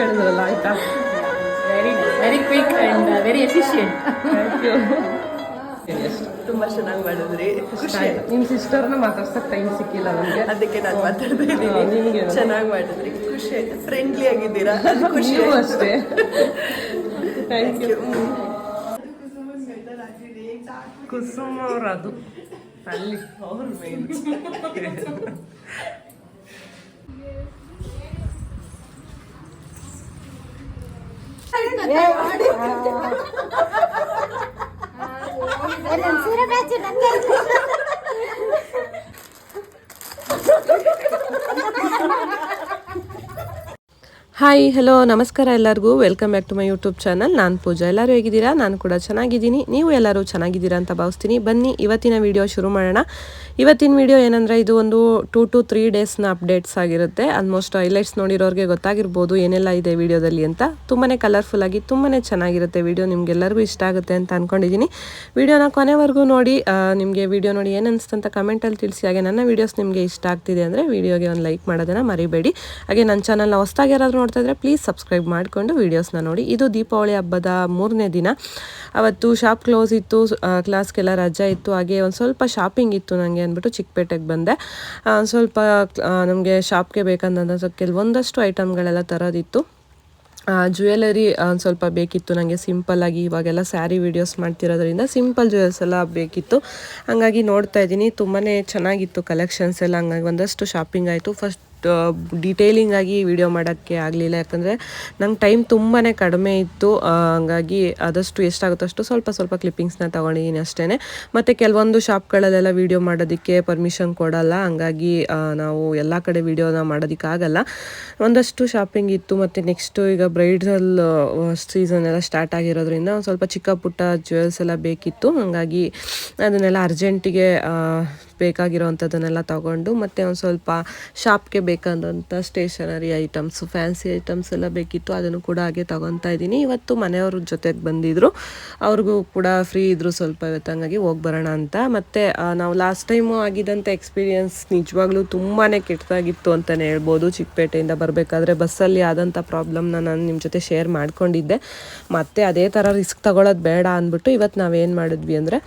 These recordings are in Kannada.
ಬೇಗ ಕೇಳಿದ್ರಲ್ಲ ಆಯ್ತಾ very very quick and very efficient ತುಂಬಾ ಚೆನ್ನಾಗಿ ಮಾಡಿದ್ರಿ? ನಿಮ್ಮ ಸಿಸ್ಟರ್ನ ಮಾತಾಡ್ಸಕ್ ಟೈಮ್ ಸಿಕ್ಕಿಲ್ಲ ನಮಗೆ. ಅದಕ್ಕೆ ನಾನು ಮಾತಾಡ್ತಾ ನಿಮ್ಗೆ. ಚೆನ್ನಾಗಿ ಮಾಡಿದ್ರಿ. ಖುಷಿ ಆಯ್ತು. ಫ್ರೆಂಡ್ಲಿ ಆಗಿದ್ದೀರಾ? ಅದು ಖುಷಿ. ಅಷ್ಟೇ. ಥ್ಯಾಂಕ್ ಯು ಕುಸುಮ ಅವ್ರ ಅದು. ಅಲ್ಲಿ. ಅವ್ರ main I'm sorry. Hi hello ನಮಸ್ಕಾರ ಎಲ್ಲರಿಗೂ. Welcome back to my YouTube channel ನಾನು ಪೂಜಾ. ಎಲ್ಲರೂ ಹೇಗಿದ್ದೀರಾ? ನಾನು ಕೂಡ ಚೆನ್ನಾಗಿದ್ದೀನಿ. ನೀವು ಎಲ್ಲರೂ ಚೆನ್ನಾಗಿದ್ದೀರಾ ಅಂತ ಭಾವಿಸ್ತೀನಿ. ಬನ್ನಿ, ಇವತ್ತಿನ ವಿಡಿಯೋ ಶುರು ಮಾಡೋಣ. ಇವತ್ತಿನ ವಿಡಿಯೋ ಏನಂದರೆ, ಇದು ಒಂದು ಟೂ ಟು ತ್ರೀ ಡೇಸ್ನ ಅಪ್ಡೇಟ್ಸ್ ಆಗಿರುತ್ತೆ. ಆಲ್ಮೋಸ್ಟ್ ಹೈಲೈಟ್ಸ್ ನೋಡಿರೋರಿಗೆ ಗೊತ್ತಾಗಿರ್ಬೋದು ಏನೆಲ್ಲ ಇದೆ ವಿಡಿಯೋದಲ್ಲಿ ಅಂತ. ತುಂಬಾ ಕಲರ್ಫುಲ್ ಆಗಿ ತುಂಬಾ ಚೆನ್ನಾಗಿರುತ್ತೆ ವಿಡಿಯೋ ನಿಮಗೆಲ್ಲರಿಗೂ ಇಷ್ಟ ಆಗುತ್ತೆ ಅಂತ ಅಂದ್ಕೊಂಡಿದ್ದೀನಿ ವಿಡಿಯೋನ ಕೊನೆವರೆಗೂ ನೋಡಿ ನಿಮಗೆ ವಿಡಿಯೋ ನೋಡಿ ಏನು ಅಂತ ಕಮೆಂಟಲ್ಲಿ ತಿಳಿಸಿ. ಹಾಗೆ ನನ್ನ ವೀಡಿಯೋಸ್ ನಿಮಗೆ ಇಷ್ಟ ಆಗ್ತಿದೆ ಅಂದರೆ ವಿಡಿಯೋಗೆ ಒಂದು ಲೈಕ್ ಮಾಡೋದನ್ನು ಮರಿಬೇಡಿ. ಹಾಗೆ ನನ್ನ ಚಾನಲ್ನ ಹೊಸ್ದಾಗಿ ಯಾರಾದರೂ ನೋಡ್ತಾ ಇದ್ರೆ ಪ್ಲೀಸ್ ಸಬ್ಸ್ಕ್ರೈಬ್ ಮಾಡಿಕೊಂಡು ವೀಡಿಯೋಸ್ನ ನೋಡಿ. ಇದು ದೀಪಾವಳಿ ಹಬ್ಬದ ಮೂರನೇ ದಿನ. ಅವತ್ತು ಶಾಪ್ ಕ್ಲೋಸ್ ಇತ್ತು ಕ್ಲಾಸ್ಗೆಲ್ಲ ರಜಾ ಇತ್ತು. ಹಾಗೆ ಒಂದು ಸ್ವಲ್ಪ ಶಾಪಿಂಗ್ ಇತ್ತು ನನಗೆ ಅಂದ್ಬಿಟ್ಟು ಚಿಕ್ಕಪೇಟೆಗೆ ಬಂದೆ. ಸ್ವಲ್ಪ ನಮಗೆ ಶಾಪ್ಗೆ ಬೇಕಂದಂಥ ಕೆಲವೊಂದಷ್ಟು ಐಟಮ್ಗಳೆಲ್ಲ ತರೋದಿತ್ತು. ಜ್ಯುವೆಲರಿ ಒಂದು ಸ್ವಲ್ಪ ಬೇಕಿತ್ತು ನನಗೆ ಸಿಂಪಲ್ಲಾಗಿ ಇವಾಗೆಲ್ಲ ಸ್ಯಾರಿ ವೀಡಿಯೋಸ್ ಮಾಡ್ತಿರೋದ್ರಿಂದ ಸಿಂಪಲ್ ಜ್ಯುವೆಲ್ಸ್ ಎಲ್ಲ ಬೇಕಿತ್ತು. ಹಾಗಾಗಿ ನೋಡ್ತಾ ಇದ್ದೀನಿ. ತುಂಬಾ ಚೆನ್ನಾಗಿತ್ತು ಕಲೆಕ್ಷನ್ಸ್ ಎಲ್ಲ. ಹಂಗಾಗಿ ಒಂದಷ್ಟು ಶಾಪಿಂಗ್ ಆಯಿತು. ಫಸ್ಟ್ ಡೀಟೇಲಿಂಗ್ ಆಗಿ ವಿಡಿಯೋ ಮಾಡೋಕ್ಕೆ ಆಗಲಿಲ್ಲ. ಯಾಕಂದರೆ ನಂಗೆ ಟೈಮ್ ತುಂಬಾ ಕಡಿಮೆ ಇತ್ತು. ಹಂಗಾಗಿ ಆದಷ್ಟು ಎಷ್ಟಾಗುತ್ತೋ ಅಷ್ಟು ಸ್ವಲ್ಪ ಸ್ವಲ್ಪ ಕ್ಲಿಪ್ಪಿಂಗ್ಸ್ನ ತೊಗೊಂಡಿದ್ದೀನಿ ಅಷ್ಟೇ ಮತ್ತು ಕೆಲವೊಂದು ಶಾಪ್ಗಳಲ್ಲೆಲ್ಲ ವಿಡಿಯೋ ಮಾಡೋದಕ್ಕೆ ಪರ್ಮಿಷನ್ ಕೊಡಲ್ಲ. ಹಂಗಾಗಿ ನಾವು ಎಲ್ಲ ಕಡೆ ವಿಡಿಯೋನ ಮಾಡೋದಕ್ಕಾಗಲ್ಲ ಒಂದಷ್ಟು ಶಾಪಿಂಗ್ ಇತ್ತು. ಮತ್ತು ನೆಕ್ಸ್ಟು ಈಗ ಬ್ರೈಡಲ್ ಸೀಸನ್ ಎಲ್ಲ ಸ್ಟಾರ್ಟ್ ಆಗಿರೋದ್ರಿಂದ ಒಂದು ಸ್ವಲ್ಪ ಚಿಕ್ಕ ಪುಟ್ಟ ಜ್ಯುವೆಲ್ಸ್ ಎಲ್ಲ ಬೇಕಿತ್ತು. ಹಾಗಾಗಿ ಅದನ್ನೆಲ್ಲ ಅರ್ಜೆಂಟಿಗೆ ಬೇಕಾಗಿರೋವಂಥದ್ದನ್ನೆಲ್ಲ ತಗೊಂಡು ಮತ್ತು ಒಂದು ಸ್ವಲ್ಪ ಶಾಪ್ಗೆ ಬೇಕಾದಂಥ ಸ್ಟೇಷನರಿ ಐಟಮ್ಸು ಫ್ಯಾನ್ಸಿ ಐಟಮ್ಸ್ ಎಲ್ಲ ಬೇಕಿತ್ತು, ಅದನ್ನು ಕೂಡ ಹಾಗೆ ತಗೊತಾ ಇದ್ದೀನಿ. ಇವತ್ತು ಮನೆಯವ್ರ ಜೊತೆಗೆ ಬಂದಿದ್ದರು ಅವ್ರಿಗೂ ಕೂಡ ಫ್ರೀ ಇದ್ದರು ಸ್ವಲ್ಪ ಇವತ್ತು, ಹಂಗಾಗಿ ಹೋಗಿ ಬರೋಣ ಅಂತ. ಮತ್ತು ನಾವು ಲಾಸ್ಟ್ ಟೈಮು ಆಗಿದ್ದಂಥ ಎಕ್ಸ್ಪೀರಿಯನ್ಸ್ ನಿಜವಾಗ್ಲೂ ತುಂಬಾ ಕೆಟ್ಟದಾಗಿತ್ತು ಅಂತಲೇ ಹೇಳ್ಬೋದು. ಚಿಕ್ಕಪೇಟೆಯಿಂದ ಬರಬೇಕಾದ್ರೆ ಬಸ್ಸಲ್ಲಿ ಆದಂಥ ಪ್ರಾಬ್ಲಮ್ನ ನಾನು ನಿಮ್ಮ ಜೊತೆ ಶೇರ್ ಮಾಡ್ಕೊಂಡಿದ್ದೆ. ಮತ್ತು ಅದೇ ಥರ ರಿಸ್ಕ್ ತಗೊಳ್ಳೋದು ಬೇಡ ಅಂದ್ಬಿಟ್ಟು ಇವತ್ತು ನಾವೇನು ಮಾಡಿದ್ವಿ ಅಂದರೆ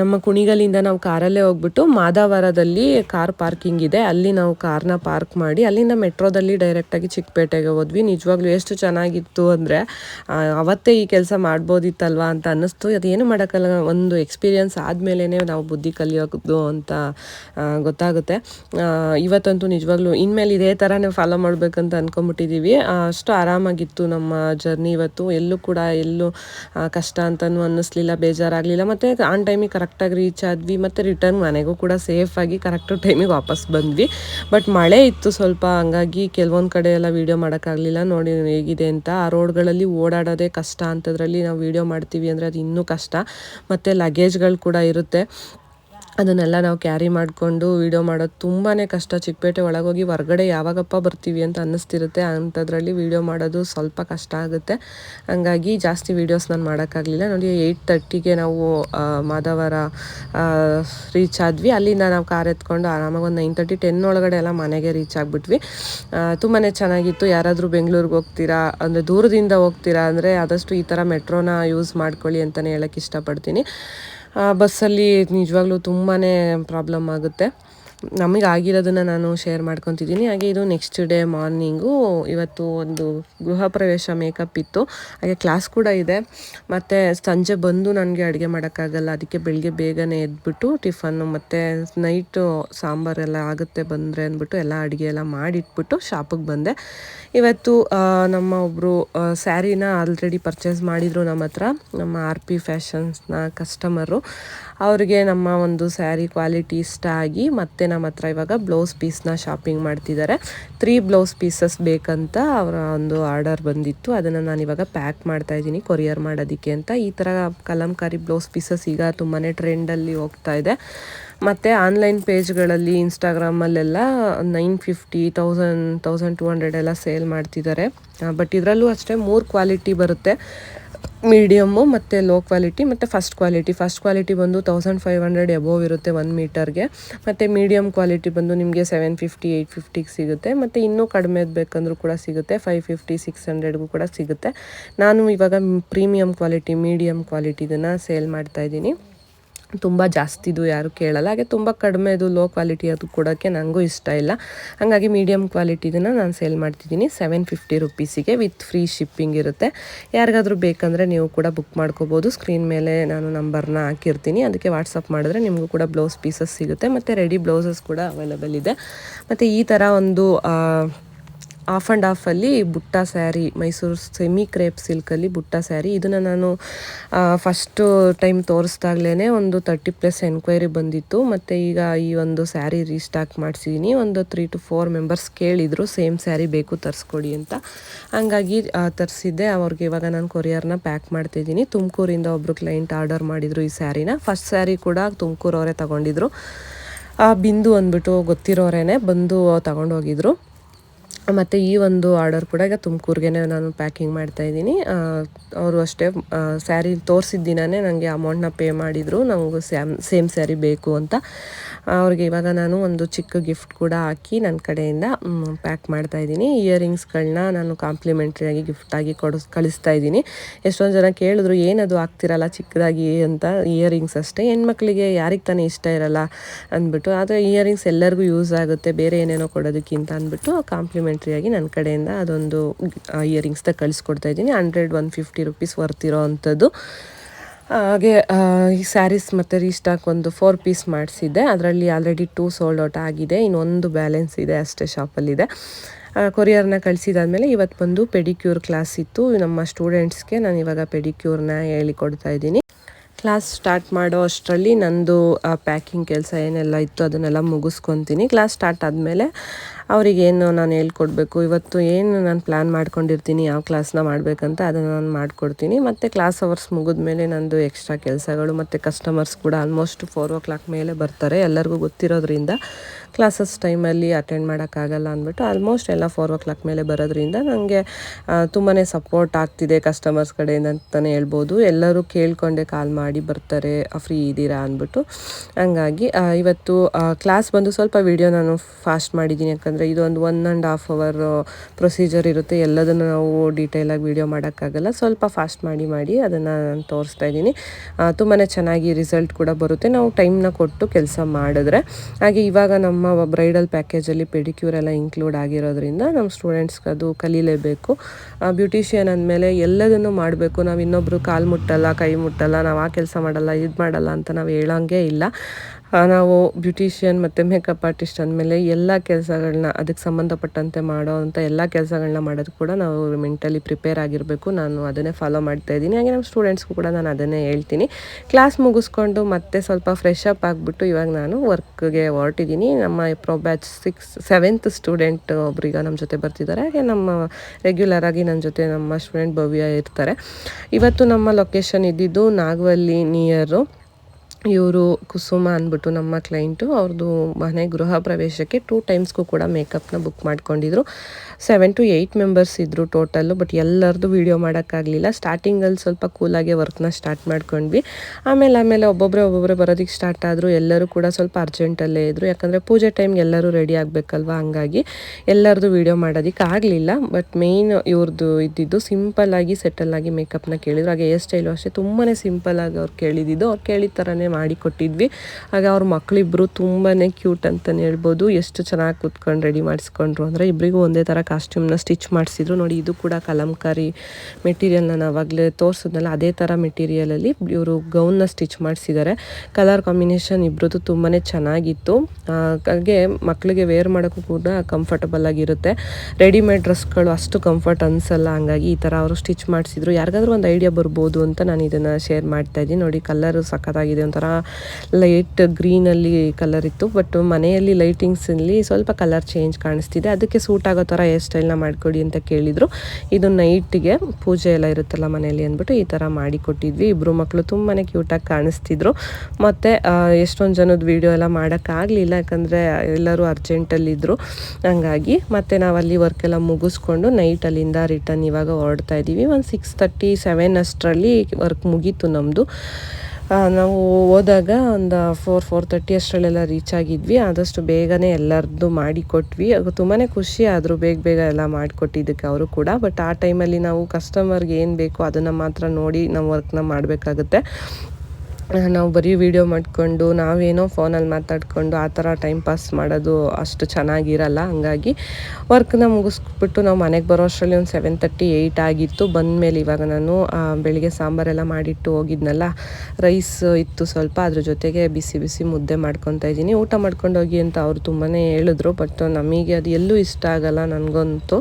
ನಮ್ಮ ಕುಣಿಗಲಿಂದ ನಾವು ಕಾರಲ್ಲೇ ಹೋಗ್ಬಿಟ್ಟು ಮಾದಾವರದಲ್ಲಿ ಕಾರ್ ಪಾರ್ಕಿಂಗ್ ಇದೆ. ಅಲ್ಲಿ ನಾವು ಕಾರ್ನ ಪಾರ್ಕ್ ಮಾಡಿ ಅಲ್ಲಿಂದ ಮೆಟ್ರೋದಲ್ಲಿ ಡೈರೆಕ್ಟಾಗಿ ಚಿಕ್ಕಪೇಟೆಗೆ ಹೋದ್ವಿ. ನಿಜವಾಗ್ಲೂ ಎಷ್ಟು ಚೆನ್ನಾಗಿತ್ತು ಅಂದರೆ ಅವತ್ತೇ ಈ ಕೆಲಸ ಮಾಡ್ಬೋದಿತ್ತಲ್ವ ಅಂತ ಅನ್ನಿಸ್ತು. ಅದೇನು ಮಾಡೋಕ್ಕಲ್ಲ, ಒಂದು ಎಕ್ಸ್ಪೀರಿಯನ್ಸ್ ಆದಮೇಲೆ ನಾವು ಬುದ್ಧಿ ಕಲಿಯೋದು ಅಂತ ಗೊತ್ತಾಗುತ್ತೆ. ಇವತ್ತಂತೂ ನಿಜವಾಗ್ಲೂ ಇನ್ಮೇಲೆ ಇದೇ ಥರನೇ ಫಾಲೋ ಮಾಡಬೇಕಂತ ಅಂದ್ಕೊಂಬಿಟ್ಟಿದ್ದೀವಿ ಅಷ್ಟು ಆರಾಮಾಗಿತ್ತು ನಮ್ಮ ಜರ್ನಿ ಇವತ್ತು. ಎಲ್ಲೂ ಕೂಡ ಎಲ್ಲೂ ಕಷ್ಟ ಅಂತಲೂ ಅನ್ನಿಸ್ಲಿಲ್ಲ, ಬೇಜಾರಾಗಲಿಲ್ಲ. ಮತ್ತು ಆನ್ ಟೈಮಿಗೆ ಕರೆಕ್ಟಾಗಿ ರೀಚ್ ಆದ್ವಿ ಮತ್ತು ರಿಟರ್ನ್ ಮನೆಗೂ ಕೂಡ ಸೇಫಾಗಿ ಕರೆಕ್ಟ್ ಟೈಮಿಗೆ ವಾಪಸ್ ಬಂದ್ವಿ. ಬಟ್ ಮಳೆ ಇತ್ತು ಸ್ವಲ್ಪ, ಹಂಗಾಗಿ ಕೆಲವೊಂದು ಕಡೆ ಎಲ್ಲ ವೀಡಿಯೋ ಮಾಡೋಕ್ಕಾಗಲಿಲ್ಲ. ನೋಡಿ ಹೇಗಿದೆ ಅಂತ. ಆ ರೋಡ್ಗಳಲ್ಲಿ ಓಡಾಡೋದೇ ಕಷ್ಟ ಅಂಥದ್ರಲ್ಲಿ ನಾವು ವೀಡಿಯೋ ಮಾಡ್ತೀವಿ ಅಂದರೆ ಅದು ಇನ್ನೂ ಕಷ್ಟ. ಮತ್ತು ಲಗೇಜ್ಗಳು ಕೂಡ ಇರುತ್ತೆ. ಅದನ್ನೆಲ್ಲ ನಾವು ಕ್ಯಾರಿ ಮಾಡಿಕೊಂಡು ವೀಡಿಯೋ ಮಾಡೋದು ತುಂಬಾ ಕಷ್ಟ. ಚಿಕ್ಕಪೇಟೆ ಒಳಗೋಗಿ ಹೊರ್ಗಡೆ ಯಾವಾಗಪ್ಪ ಬರ್ತೀವಿ ಅಂತ ಅನ್ನಿಸ್ತಿರುತ್ತೆ. ಅಂಥದ್ರಲ್ಲಿ ವೀಡಿಯೋ ಮಾಡೋದು ಸ್ವಲ್ಪ ಕಷ್ಟ ಆಗುತ್ತೆ. ಹಂಗಾಗಿ ಜಾಸ್ತಿ ವೀಡಿಯೋಸ್ ನಾನು ಮಾಡೋಕ್ಕಾಗಲಿಲ್ಲ. ನೋಡಿ ಏಯ್ಟ್ ತರ್ಟಿಗೆ ನಾವು ಮಾಧವರ ರೀಚ್ ಆದ್ವಿ. ಅಲ್ಲಿಂದ ನಾವು ಕಾರ್ ಎತ್ಕೊಂಡು ಆರಾಮಾಗಿ ಒಂದು ನೈನ್ ತರ್ಟಿ ಟೆನ್ ಒಳಗಡೆ ಎಲ್ಲ ಮನೆಗೆ ರೀಚ್ ಆಗಿಬಿಟ್ವಿ. ತುಂಬಾ ಚೆನ್ನಾಗಿತ್ತು. ಯಾರಾದರೂ ಬೆಂಗಳೂರಿಗೆ ಹೋಗ್ತೀರಾ, ಅಂದರೆ ದೂರದಿಂದ ಹೋಗ್ತೀರಾ, ಅಂದರೆ ಆದಷ್ಟು ಈ ಥರ ಮೆಟ್ರೋನ ಯೂಸ್ ಮಾಡ್ಕೊಳ್ಳಿ ಅಂತಲೇ ಹೇಳೋಕ್ಕೆ ಇಷ್ಟಪಡ್ತೀನಿ. ಬಸ್ಸಲ್ಲಿ ನಿಜವಾಗ್ಲೂ ತುಂಬಾ ಪ್ರಾಬ್ಲಮ್ ಆಗುತ್ತೆ. ನಮಗೆ ಆಗಿರೋದನ್ನು ನಾನು ಶೇರ್ ಮಾಡ್ಕೊತಿದ್ದೀನಿ ಹಾಗೆ ಇದು ನೆಕ್ಸ್ಟ್ ಡೇ ಮಾರ್ನಿಂಗು ಇವತ್ತು ಒಂದು ಗೃಹ ಪ್ರವೇಶ ಮೇಕಪ್ ಇತ್ತು. ಹಾಗೆ ಕ್ಲಾಸ್ ಕೂಡ ಇದೆ. ಮತ್ತು ಸಂಜೆ ಬಂದು ನನಗೆ ಅಡುಗೆ ಮಾಡೋಕ್ಕಾಗಲ್ಲ. ಅದಕ್ಕೆ ಬೆಳಗ್ಗೆ ಬೇಗನೆ ಎದ್ಬಿಟ್ಟು ಟಿಫನ್ನು ಮತ್ತು ನೈಟು ಸಾಂಬಾರೆಲ್ಲ ಆಗುತ್ತೆ ಬಂದರೆ ಅಂದ್ಬಿಟ್ಟು ಎಲ್ಲ ಅಡುಗೆ ಎಲ್ಲ ಮಾಡಿಟ್ಬಿಟ್ಟು ಶಾಪಿಗೆ ಬಂದೆ. ಇವತ್ತು ನಮ್ಮ ಒಬ್ಬರು ಸ್ಯಾರಿನ ಆಲ್ರೆಡಿ ಪರ್ಚೇಸ್ ಮಾಡಿದರು ನಮ್ಮ ಹತ್ರ. ನಮ್ಮ ಆರ್ ಪಿ ಫ್ಯಾಷನ್ಸ್ನ ಕಸ್ಟಮರು ಅವ್ರಿಗೆ ನಮ್ಮ ಒಂದು ಸ್ಯಾರಿ ಕ್ವಾಲಿಟಿ ಇಷ್ಟ ಆಗಿ ಮತ್ತೆ ನಮ್ಮ ಹತ್ರ ಇವಾಗ ಬ್ಲೌಸ್ ಪೀಸ್ನ ಶಾಪಿಂಗ್ ಮಾಡ್ತಿದ್ದಾರೆ. ತ್ರೀ ಬ್ಲೌಸ್ ಪೀಸಸ್ ಬೇಕಂತ ಅವರ ಒಂದು ಆರ್ಡರ್ ಬಂದಿತ್ತು. ಅದನ್ನು ನಾನು ಇವಾಗ ಪ್ಯಾಕ್ ಮಾಡ್ತಾ ಇದ್ದೀನಿ, ಕೊರಿಯರ್ ಮಾಡೋದಕ್ಕೆ ಅಂತ. ಈ ಥರ ಕಲಂಕಾರಿ ಬ್ಲೌಸ್ ಪೀಸಸ್ ಈಗ ತುಂಬಾ ಟ್ರೆಂಡಲ್ಲಿ ಹೋಗ್ತಾ ಇದೆ. ಮತ್ತು ಆನ್ಲೈನ್ ಪೇಜ್ಗಳಲ್ಲಿ, ಇನ್ಸ್ಟಾಗ್ರಾಮಲ್ಲೆಲ್ಲ nine fifty, thousand thousand two hundred ಎಲ್ಲ ಸೇಲ್ ಮಾಡ್ತಿದ್ದಾರೆ. ಬಟ್ ಇದರಲ್ಲೂ ಅಷ್ಟೇ ಮೂರು ಕ್ವಾಲಿಟಿ ಬರುತ್ತೆ. ಮೀಡಿಯಮ್ಮು ಮತ್ತು ಲೋ ಕ್ವಾಲಿಟಿ ಮತ್ತು ಫಸ್ಟ್ ಕ್ವಾಲಿಟಿ. ಫಸ್ಟ್ ಕ್ವಾಲಿಟಿ ಬಂದು ತೌಸಂಡ್ ಫೈವ್ ಹಂಡ್ರೆಡ್ ಎಬೋವ್ ಇರುತ್ತೆ ಒನ್ ಮೀಟರ್ಗೆ. ಮತ್ತು ಮೀಡಿಯಮ್ ಕ್ವಾಲಿಟಿ ಬಂದು ನಿಮಗೆ ಸೆವೆನ್ ಫಿಫ್ಟಿ ಏಯ್ಟ್ ಫಿಫ್ಟಿಗೆ ಸಿಗುತ್ತೆ. ಮತ್ತು ಇನ್ನೂ ಕಡಿಮೆ ಬೇಕಂದ್ರೂ ಕೂಡ ಸಿಗುತ್ತೆ. ಫೈವ್ ಫಿಫ್ಟಿ ಸಿಕ್ಸ್ ಹಂಡ್ರೆಡ್ಗೂ ಕೂಡ ಸಿಗುತ್ತೆ. ನಾನು ಇವಾಗ ಪ್ರೀಮಿಯಮ್ ಕ್ವಾಲಿಟಿ ಮೀಡಿಯಮ್ ಕ್ವಾಲಿಟಿದನ್ನು ಸೇಲ್ ಮಾಡ್ತಾಯಿದ್ದೀನಿ ತುಂಬ ಜಾಸ್ತಿದು ಯಾರು ಕೇಳಲ್ಲ. ಹಾಗೆ ತುಂಬ ಕಡಿಮೆದು ಲೋ ಕ್ವಾಲಿಟಿ ಅದು ಕೊಡೋಕ್ಕೆ ನನಗೂ ಇಷ್ಟ ಇಲ್ಲ. ಹಾಗಾಗಿ ಮೀಡಿಯಮ್ ಕ್ವಾಲಿಟಿದನ್ನು ನಾನು ಸೇಲ್ ಮಾಡ್ತಿದ್ದೀನಿ. ಸೆವೆನ್ ಫಿಫ್ಟಿ ರುಪೀಸಿಗೆ ವಿತ್ ಫ್ರೀ ಶಿಪ್ಪಿಂಗ್ ಇರುತ್ತೆ. ಯಾರಿಗಾದರೂ ಬೇಕಂದರೆ ನೀವು ಕೂಡ ಬುಕ್ ಮಾಡ್ಕೋಬೋದು. ಸ್ಕ್ರೀನ್ ಮೇಲೆ ನಾನು ನಂಬರ್ನ ಹಾಕಿರ್ತೀನಿ. ಅದಕ್ಕೆ ವಾಟ್ಸಪ್ ಮಾಡಿದ್ರೆ ನಿಮಗೂ ಕೂಡ ಬ್ಲೌಸ್ ಪೀಸಸ್ ಸಿಗುತ್ತೆ. ಮತ್ತು ರೆಡಿ ಬ್ಲೌಸಸ್ ಕೂಡ ಅವೈಲಬಲ್ ಇದೆ. ಮತ್ತು ಈ ಥರ ಒಂದು of and ಆಫಲ್ಲಿ butta sari, Mysore semi crepe ಸಿಲ್ಕಲ್ಲಿ ಬುಟ್ಟ ಸ್ಯಾರಿ. ಇದನ್ನು ನಾನು ಫಸ್ಟು ಟೈಮ್ ತೋರಿಸ್ದಾಗ್ಲೇ ಒಂದು ತರ್ಟಿ ಪ್ಲಸ್ ಎನ್ಕ್ವೈರಿ ಬಂದಿತ್ತು. ಮತ್ತು ಈಗ ಈ ಒಂದು ಸ್ಯಾರಿ ರೀಸ್ಟಾಕ್ ಮಾಡಿಸಿದ್ದೀನಿ ಒಂದು ತ್ರೀ ಟು ಫೋರ್ ಮೆಂಬರ್ಸ್ ಕೇಳಿದರು, ಸೇಮ್ ಸ್ಯಾರಿ ಬೇಕು, ತರಿಸ್ಕೊಡಿ ಅಂತ. ಹಂಗಾಗಿ ತರಿಸಿದ್ದೆ. ಅವ್ರಿಗೆ ಇವಾಗ ನಾನು ಕೊರಿಯರ್ನ ಪ್ಯಾಕ್ ಮಾಡ್ತಿದ್ದೀನಿ ತುಮಕೂರಿಂದ ಒಬ್ಬರು ಕ್ಲೈಂಟ್ ಆರ್ಡರ್ ಮಾಡಿದರು ಈ ಸ್ಯಾರಿನ. ಫಸ್ಟ್ ಸ್ಯಾರಿ ಕೂಡ ತುಮಕೂರವರೇ ತಗೊಂಡಿದ್ರು. ಬಿಂದು ಅಂದ್ಬಿಟ್ಟು ಗೊತ್ತಿರೋರೇನೆ ಬಂದು ತಗೊಂಡೋಗಿದ್ರು. ಮತ್ತು ಈ ಒಂದು ಆರ್ಡರ್ ಕೂಡ ಈಗ ತುಮಕೂರಿಗೆ ನಾನು ಪ್ಯಾಕಿಂಗ್ ಮಾಡ್ತಾಯಿದ್ದೀನಿ ಅವರು ಅಷ್ಟೇ ಸ್ಯಾರಿ ತೋರಿಸಿದ ದಿನವೇ ನನಗೆ ಅಮೌಂಟ್ನ ಪೇ ಮಾಡಿದರು. ನನಗೂ ಸ್ಯಾಮ್ ಸೇಮ್ ಸ್ಯಾರಿ ಬೇಕು ಅಂತ. ಅವ್ರಿಗೆ ಇವಾಗ ನಾನು ಒಂದು ಚಿಕ್ಕ ಗಿಫ್ಟ್ ಕೂಡ ಹಾಕಿ ನನ್ನ ಕಡೆಯಿಂದ ಪ್ಯಾಕ್ ಮಾಡ್ತಾ ಇದ್ದೀನಿ. ಇಯರಿಂಗ್ಸ್ಗಳನ್ನ ನಾನು ಕಾಂಪ್ಲಿಮೆಂಟ್ರಿಯಾಗಿ ಗಿಫ್ಟಾಗಿ ಕೊಡಿಸ್, ಕಳಿಸ್ತಾ ಇದ್ದೀನಿ. ಎಷ್ಟೊಂದು ಜನ ಕೇಳಿದ್ರು, ಏನದು ಆಗ್ತಿರಲ್ಲ ಚಿಕ್ಕದಾಗಿ ಅಂತ? ಇಯರಿಂಗ್ಸ್ ಅಷ್ಟೇ. ಹೆಣ್ಮಕ್ಳಿಗೆ ಯಾರಿಗೆ ತಾನೇ ಇಷ್ಟ ಇರಲ್ಲ ಅಂದ್ಬಿಟ್ಟು, ಆದರೆ ಇಯರಿಂಗ್ಸ್ ಎಲ್ಲರಿಗೂ ಯೂಸ್ ಆಗುತ್ತೆ, ಬೇರೆ ಏನೇನೋ ಕೊಡೋದಕ್ಕಿಂತ ಅಂದ್ಬಿಟ್ಟು ಕಾಂಪ್ಲಿಮೆಂಟ್ರಿಯಾಗಿ ನನ್ನ ಕಡೆಯಿಂದ ಅದೊಂದು ಇಯರಿಂಗ್ಸ್ನ ಕಳಿಸ್ಕೊಡ್ತಾ ಇದ್ದೀನಿ. ಹಂಡ್ರೆಡ್ ಒನ್ ಫಿಫ್ಟಿ ರುಪೀಸ್ ವರ್ತಿರೋ ಅಂಥದ್ದು. ಹಾಗೆ ಈ ಸ್ಯಾರೀಸ್ ಮತ್ತು ರೀಸ್ಟಾಕ್ ಒಂದು ಫೋರ್ ಪೀಸ್ ಮಾಡಿಸಿದ್ದೆ. ಅದರಲ್ಲಿ ಆಲ್ರೆಡಿ ಟೂ ಸೋಲ್ಡ್ ಔಟ್ ಆಗಿದೆ. ಇನ್ನೊಂದು ಬ್ಯಾಲೆನ್ಸ್ ಇದೆ ಅಷ್ಟೇ ಶಾಪಲ್ಲಿದೆ ಕೊರಿಯರ್ನ ಕಳಿಸಿದಾದ್ಮೇಲೆ ಇವತ್ತು ಬಂದು ಪೆಡಿಕ್ಯೂರ್ ಕ್ಲಾಸ್ ಇತ್ತು. ನಮ್ಮ ಸ್ಟೂಡೆಂಟ್ಸ್ಗೆ ನಾನು ಇವಾಗ ಪೆಡಿಕ್ಯೂರ್ನ ಹೇಳಿಕೊಡ್ತಾ ಇದ್ದೀನಿ. ಕ್ಲಾಸ್ ಸ್ಟಾರ್ಟ್ ಮಾಡೋ ಅಷ್ಟರಲ್ಲಿ ನಂದು ಪ್ಯಾಕಿಂಗ್ ಕೆಲಸ ಏನೆಲ್ಲ ಇತ್ತು ಅದನ್ನೆಲ್ಲ ಮುಗಿಸ್ಕೊತೀನಿ. ಕ್ಲಾಸ್ ಸ್ಟಾರ್ಟ್ ಆದಮೇಲೆ ಅವರಿಗೇನು ನಾನು ಹೇಳ್ಕೊಡ್ಬೇಕು, ಇವತ್ತು ಏನು ನಾನು ಪ್ಲ್ಯಾನ್ ಮಾಡ್ಕೊಂಡಿರ್ತೀನಿ, ಯಾವ ಕ್ಲಾಸ್ನ ಮಾಡಬೇಕಂತ ಅದನ್ನು ನಾನು ಮಾಡಿಕೊಡ್ತೀನಿ. ಮತ್ತು ಕ್ಲಾಸ್ ಅವರ್ಸ್ ಮುಗಿದ ಮೇಲೆ ನಂದು ಎಕ್ಸ್ಟ್ರಾ ಕೆಲಸಗಳು ಮತ್ತು ಕಸ್ಟಮರ್ಸ್ ಕೂಡ ಆಲ್ಮೋಸ್ಟ್ ಫೋರ್ ಓ ಕ್ಲಾಕ್ ಮೇಲೆ ಬರ್ತಾರೆ. ಎಲ್ಲರಿಗೂ ಗೊತ್ತಿರೋದ್ರಿಂದ ಕ್ಲಾಸಸ್ ಟೈಮಲ್ಲಿ ಅಟೆಂಡ್ ಮಾಡೋಕ್ಕಾಗಲ್ಲ ಅಂದ್ಬಿಟ್ಟು ಆಲ್ಮೋಸ್ಟ್ ಎಲ್ಲ ಫೋರ್ ಓ ಕ್ಲಾಕ್ ಮೇಲೆ ಬರೋದ್ರಿಂದ ನನಗೆ ತುಂಬಾ ಸಪೋರ್ಟ್ ಆಗ್ತಿದೆ ಕಸ್ಟಮರ್ಸ್ ಕಡೆಯಿಂದ ಅಂತಲೇ ಹೇಳ್ಬೋದು. ಎಲ್ಲರೂ ಕೇಳ್ಕೊಂಡೆ ಕಾಲ್ ಮಾಡಿ ಬರ್ತಾರೆ ಫ್ರೀ ಇದ್ದೀರಾ ಅಂದ್ಬಿಟ್ಟು. ಹಂಗಾಗಿ ಇವತ್ತು ಕ್ಲಾಸ್ ಬಂದು ಸ್ವಲ್ಪ ವಿಡಿಯೋ ನಾನು ಫಾಸ್ಟ್ ಮಾಡಿದ್ದೀನಿ. ಯಾಕಂದರೆ ಇದೊಂದು one and half hour procedure ಇರುತ್ತೆ. ಎಲ್ಲದನ್ನು ನಾವು ಡೀಟೇಲಾಗಿ ವಿಡಿಯೋ ಮಾಡೋಕ್ಕಾಗಲ್ಲ. ಸ್ವಲ್ಪ ಫಾಸ್ಟ್ ಮಾಡಿ ಮಾಡಿ ಅದನ್ನು ನಾನು ತೋರಿಸ್ತಾ ಇದ್ದೀನಿ. ತುಂಬಾ ಚೆನ್ನಾಗಿ ರಿಸಲ್ಟ್ ಕೂಡ ಬರುತ್ತೆ. ನಾವು ಟೈಮ್ನ ಕೊಟ್ಟು ಕೆಲಸ ಮಾಡಿದ್ರೆ. ಹಾಗೆ ಇವಾಗ ನಮ್ಮ ಬ್ರೈಡಲ್ ಪ್ಯಾಕೇಜಲ್ಲಿ ಪೆಡಿಕ್ಯೂರ್ ಎಲ್ಲ ಇನ್ಕ್ಲೂಡ್ ಆಗಿರೋದ್ರಿಂದ ನಮ್ಮ ಸ್ಟೂಡೆಂಟ್ಸ್ಗೆ ಅದು ಕಲೀಲೇಬೇಕು. ಬ್ಯೂಟಿಷಿಯನ್ ಅಂದಮೇಲೆ ಎಲ್ಲದನ್ನು ಮಾಡಬೇಕು. ನಾವು ಇನ್ನೊಬ್ರು ಕಾಲು ಮುಟ್ಟಲ್ಲ, ಕೈ ಮುಟ್ಟಲ್ಲ, ನಾವು ಆ ಕೆಲಸ ಮಾಡಲ್ಲ, ಇದು ಮಾಡಲ್ಲ ಅಂತ ನಾವು ಹೇಳೋಂಗೆ ಇಲ್ಲ. ನಾವು ಬ್ಯೂಟಿಷಿಯನ್ ಮತ್ತು ಮೇಕಪ್ ಆರ್ಟಿಸ್ಟ್ ಅಂದಮೇಲೆ ಎಲ್ಲ ಕೆಲಸಗಳನ್ನ ಅದಕ್ಕೆ ಸಂಬಂಧಪಟ್ಟಂತೆ ಮಾಡೋ ಅಂಥ ಎಲ್ಲ ಕೆಲಸಗಳನ್ನ ಮಾಡೋದು ಕೂಡ ನಾವು ಮೆಂಟಲಿ ಪ್ರಿಪೇರ್ ಆಗಿರಬೇಕು. ನಾನು ಅದನ್ನೇ ಫಾಲೋ ಮಾಡ್ತಾ ಇದ್ದೀನಿ. ಹಾಗೆ ನಮ್ಮ ಸ್ಟೂಡೆಂಟ್ಸ್ಗೂ ಕೂಡ ನಾನು ಅದನ್ನೇ ಹೇಳ್ತೀನಿ. ಕ್ಲಾಸ್ ಮುಗಿಸ್ಕೊಂಡು ಮತ್ತೆ ಸ್ವಲ್ಪ ಫ್ರೆಶ್ ಅಪ್ ಆಗಿಬಿಟ್ಟು ಇವಾಗ ನಾನು ವರ್ಕ್ಗೆ ಹೊರಟಿದ್ದೀನಿ. ನಮ್ಮ pro batch six seventh student ಒಬ್ರೀಗ ನಮ್ಮ ಜೊತೆ ಬರ್ತಿದ್ದಾರೆ. ಹಾಗೆ ನಮ್ಮ ರೆಗ್ಯುಲರ್ ಆಗಿ ನನ್ನ ಜೊತೆ ನಮ್ಮ ಸ್ಟೂಡೆಂಟ್ ಭವ್ಯ ಇರ್ತಾರೆ. ಇವತ್ತು ನಮ್ಮ ಲೊಕೇಶನ್ ಇದ್ದಿದ್ದು ನಾಗವಲ್ಲಿ ನಿಯರು ಇವರು ಕುಸುಮ ಅಂದ್ಬಿಟ್ಟು ನಮ್ಮ ಕ್ಲೈಂಟು ಅವ್ರದ್ದು ಮನೆ ಗೃಹ ಪ್ರವೇಶಕ್ಕೆ ಟೂ ಟೈಮ್ಸ್ಗೂ ಕೂಡ ಮೇಕಪ್ನ ಬುಕ್ ಮಾಡ್ಕೊಂಡಿದ್ರು. ಸೆವೆನ್ ಟು ಏಯ್ಟ್ ಮೆಂಬರ್ಸ್ ಇದ್ದರು ಟೋಟಲ್ಲು ಬಟ್ ಎಲ್ಲರದ್ದು ವೀಡಿಯೋ ಮಾಡೋಕ್ಕಾಗಲಿಲ್ಲ. ಸ್ಟಾರ್ಟಿಂಗಲ್ಲಿ ಸ್ವಲ್ಪ ಕೂಲಾಗಿ ವರ್ಕ್ನ ಸ್ಟಾರ್ಟ್ ಮಾಡ್ಕೊಂಡ್ವಿ. ಆಮೇಲೆ ಆಮೇಲೆ ಒಬ್ಬೊಬ್ಬರೇ ಒಬ್ಬೊಬ್ಬರೇ ಬರೋದಕ್ಕೆ ಸ್ಟಾರ್ಟ್ ಆದರು. ಎಲ್ಲರೂ ಕೂಡ ಸ್ವಲ್ಪ ಅರ್ಜೆಂಟಲ್ಲೇ ಇದ್ದರು ಯಾಕಂದರೆ ಪೂಜೆ ಟೈಮ್ಗೆ ಎಲ್ಲರೂ ರೆಡಿ ಆಗಬೇಕಲ್ವ? ಹಂಗಾಗಿ ಎಲ್ಲರದ್ದು ವೀಡಿಯೋ ಮಾಡೋದಕ್ಕೆ ಆಗಲಿಲ್ಲ. ಬಟ್ ಮೇಯ್ನ್ ಇವ್ರದ್ದು ಇದ್ದಿದ್ದು ಸಿಂಪಲ್ಲಾಗಿ ಸೆಟಲ್ಲಾಗಿ ಮೇಕಪ್ನ ಕೇಳಿದ್ರು. ಹಾಗೆ ಹೇರ್ ಸ್ಟೈಲು ಅಷ್ಟೇ ತುಂಬಾ ಸಿಂಪಲ್ಲಾಗಿ ಅವ್ರು ಕೇಳಿದ್ದು ಅವ್ರು ಕೇಳಿದ ಥರನೇ ಮಾಡಿ ಕೊಟ್ಟಿದ್ವಿ ಹಾಗೆ ಅವ್ರ ಮಕ್ಕಳಿಬ್ಬರು ತುಂಬಾ ಕ್ಯೂಟ್ ಅಂತಲೇ ಹೇಳ್ಬೋದು. ಎಷ್ಟು ಚೆನ್ನಾಗಿ ಕೂತ್ಕೊಂಡು ರೆಡಿ ಮಾಡಿಸ್ಕೊಂಡ್ರು ಅಂದರೆ ಇಬ್ಬರಿಗೂ ಒಂದೇ ಥರ ಕಾಸ್ಟ್ಯೂಮ್ನ ಸ್ಟಿಚ್ ಮಾಡಿಸಿದ್ರು. ನೋಡಿ, ಇದು ಕೂಡ ಕಲಂಕಾರಿ ಮೆಟೀರಿಯಲ್ನ ನಾವು ಆಗಲೇ ಅದೇ ಥರ ಮೆಟೀರಿಯಲಲ್ಲಿ ಇವರು ಗೌನ್ನ ಸ್ಟಿಚ್ ಮಾಡಿಸಿದ್ದಾರೆ ಕಲರ್ ಕಾಂಬಿನೇಷನ್ ಇಬ್ಬರದ್ದು ತುಂಬಾ ಚೆನ್ನಾಗಿತ್ತು. ಹಾಗೆ ಮಕ್ಕಳಿಗೆ ವೇರ್ ಮಾಡೋಕ್ಕೂ ಕೂಡ ಕಂಫರ್ಟಬಲ್ ಆಗಿರುತ್ತೆ. ರೆಡಿಮೇಡ್ ಡ್ರೆಸ್ಗಳು ಅಷ್ಟು ಕಂಫರ್ಟ್ ಅನಿಸಲ್ಲ. ಹಂಗಾಗಿ ಈ ಥರ ಅವರು ಸ್ಟಿಚ್ ಮಾಡಿಸಿದ್ರು. ಯಾರಿಗಾದ್ರೂ ಒಂದು ಐಡಿಯಾ ಬರ್ಬೋದು ಅಂತ ನಾನು ಇದನ್ನು ಶೇರ್ ಮಾಡ್ತಾ ಇದ್ದೀನಿ. ನೋಡಿ ಕಲರ್ ಸಖತ್ತಾಗಿದೆ ಅಂತ ಒಂಥರ ಲೈಟ್ ಗ್ರೀನಲ್ಲಿ ಕಲರ್ ಇತ್ತು ಬಟ್ ಮನೆಯಲ್ಲಿ ಲೈಟಿಂಗ್ಸಲ್ಲಿ ಸ್ವಲ್ಪ ಕಲರ್ ಚೇಂಜ್ ಕಾಣಿಸ್ತಿದೆ. ಅದಕ್ಕೆ ಸೂಟ್ ಆಗೋ ಥರ ಹೇರ್ ಸ್ಟೈಲ್ನ ಮಾಡಿಕೊಡಿ ಅಂತ ಕೇಳಿದರು. ಇದು ನೈಟ್ಗೆ ಪೂಜೆ ಎಲ್ಲ ಇರುತ್ತಲ್ಲ ಮನೆಯಲ್ಲಿ ಅಂದ್ಬಿಟ್ಟು ಈ ಥರ ಮಾಡಿಕೊಟ್ಟಿದ್ವಿ ಇಬ್ಬರು ಮಕ್ಕಳು ತುಂಬಾ ಕ್ಯೂಟಾಗಿ ಕಾಣಿಸ್ತಿದ್ರು. ಮತ್ತು ಎಷ್ಟೊಂದು ಜನದ ವೀಡಿಯೋ ಎಲ್ಲ ಮಾಡೋಕ್ಕಾಗಲಿಲ್ಲ ಯಾಕಂದರೆ ಎಲ್ಲರೂ ಅರ್ಜೆಂಟಲ್ಲಿದ್ದರು ಹಂಗಾಗಿ ಮತ್ತು ನಾವು ಅಲ್ಲಿ ವರ್ಕ್ ಎಲ್ಲ ಮುಗಿಸ್ಕೊಂಡು ನೈಟ್ ಅಲ್ಲಿಂದ ರಿಟರ್ನ್ ಇವಾಗ ಹೊರಡ್ತಾ ಇದ್ದೀವಿ ಒಂದು ಸಿಕ್ಸ್ ತರ್ಟಿ ಸೆವೆನ್ ಅಷ್ಟರಲ್ಲಿ ವರ್ಕ್ ಮುಗೀತು ನಮ್ಮದು ನಾವು ಹೋದಾಗ ಒಂದು ಫೋರ್ ಫೋರ್ ತರ್ಟಿ ಅಷ್ಟರಲ್ಲೆಲ್ಲ ರೀಚ್ ಆಗಿದ್ವಿ. ಆದಷ್ಟು ಬೇಗನೆ ಎಲ್ಲರದ್ದು ಮಾಡಿ ಕೊಟ್ವಿ. ಅದು ತುಂಬಾ ಖುಷಿ ಆದರು ಬೇಗ ಬೇಗ ಎಲ್ಲ ಮಾಡಿಕೊಟ್ಟಿದ್ದಕ್ಕೆ ಅವರು ಕೂಡ. ಬಟ್ ಆ ಟೈಮಲ್ಲಿ ನಾವು ಕಸ್ಟಮರ್ಗೆ ಏನು ಬೇಕೋ ಅದನ್ನು ಮಾತ್ರ ನೋಡಿ ನಾವು ವರ್ಕ್ನ ಮಾಡಬೇಕಾಗುತ್ತೆ. ನಾವು ಬರೀ ವೀಡಿಯೋ ಮಾಡಿಕೊಂಡು ನಾವೇನೋ ಫೋನಲ್ಲಿ ಮಾತಾಡ್ಕೊಂಡು ಆ ಥರ ಟೈಮ್ ಪಾಸ್ ಮಾಡೋದು ಅಷ್ಟು ಚೆನ್ನಾಗಿರಲ್ಲ. ಹಂಗಾಗಿ ವರ್ಕ್ನ ಮುಗಿಸ್ಬಿಟ್ಟು ನಾವು ಮನೆಗೆ ಬರೋ ಅಷ್ಟರಲ್ಲಿ ಒಂದು ಸೆವೆನ್ ತರ್ಟಿ ಏಯ್ಟ್ ಆಗಿತ್ತು. ಬಂದಮೇಲೆ ಇವಾಗ ನಾನು ಬೆಳಿಗ್ಗೆ ಸಾಂಬಾರೆಲ್ಲ ಮಾಡಿಟ್ಟು ಹೋಗಿದ್ನಲ್ಲ ರೈಸ್ ಇತ್ತು ಸ್ವಲ್ಪ, ಅದ್ರ ಜೊತೆಗೆ ಬಿಸಿ ಬಿಸಿ ಮುದ್ದೆ ಮಾಡ್ಕೊತಾ ಇದ್ದೀನಿ. ಊಟ ಮಾಡ್ಕೊಂಡು ಹೋಗಿ ಅಂತ ಅವರು ತುಂಬಾ ಹೇಳಿದ್ರು ಬಟ್ ನಮಗೆ ಅದು ಎಲ್ಲೂ ಇಷ್ಟ ಆಗಲ್ಲ ನನಗಂತೂ.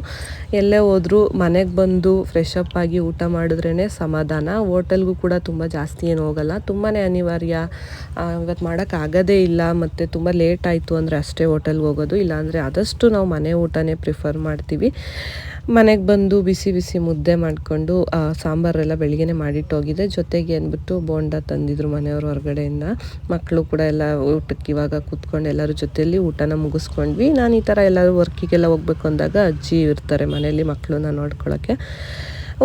ಎಲ್ಲೇ ಹೋದರೂ ಮನೆಗೆ ಬಂದು ಫ್ರೆಶ್ ಅಪ್ ಆಗಿ ಊಟ ಮಾಡಿದ್ರೇ ಸಮಾಧಾನ. ಹೋಟೆಲ್ಗೂ ಕೂಡ ತುಂಬ ಜಾಸ್ತಿ ಏನು ಹೋಗಲ್ಲ. ತುಂಬಾ ಅನಿವಾರ್ಯ. ಇವತ್ತು ಮಾಡೋಕ್ಕಾಗೋದೇ ಇಲ್ಲ ಮತ್ತು ತುಂಬ ಲೇಟ್ ಆಯಿತು ಅಂದರೆ ಅಷ್ಟೇ ಹೋಟೆಲ್ಗೆ ಹೋಗೋದು. ಇಲ್ಲಾಂದರೆ ಆದಷ್ಟು ನಾವು ಮನೆ ಊಟನೇ ಪ್ರಿಫರ್ ಮಾಡ್ತೀವಿ. ಮನೆಗೆ ಬಂದು ಬಿಸಿ ಬಿಸಿ ಮುದ್ದೆ ಮಾಡಿಕೊಂಡು ಸಾಂಬಾರೆಲ್ಲ ಬೆಳಿಗ್ಗೆ ಮಾಡಿಟ್ಟೋಗಿದೆ ಜೊತೆಗೆ ಅಂದ್ಬಿಟ್ಟು ಬೋಂಡ ತಂದಿದ್ರು ಮನೆಯವರು ಹೊರಗಡೆಯಿಂದ. ಮಕ್ಕಳು ಕೂಡ ಎಲ್ಲ ಊಟಕ್ಕೆ ಇವಾಗ ಕೂತ್ಕೊಂಡು ಎಲ್ಲರ ಜೊತೆಯಲ್ಲಿ ಊಟನ ಮುಗಿಸ್ಕೊಂಡ್ವಿ. ನಾನು ಈ ಥರ ಎಲ್ಲರೂ ವರ್ಕಿಗೆಲ್ಲ ಹೋಗ್ಬೇಕು ಅಂದಾಗ ಅಜ್ಜಿ ಇರ್ತಾರೆ ಮನೆಯಲ್ಲಿ ಮಕ್ಕಳನ್ನ ನೋಡ್ಕೊಳ್ಳೋಕ್ಕೆ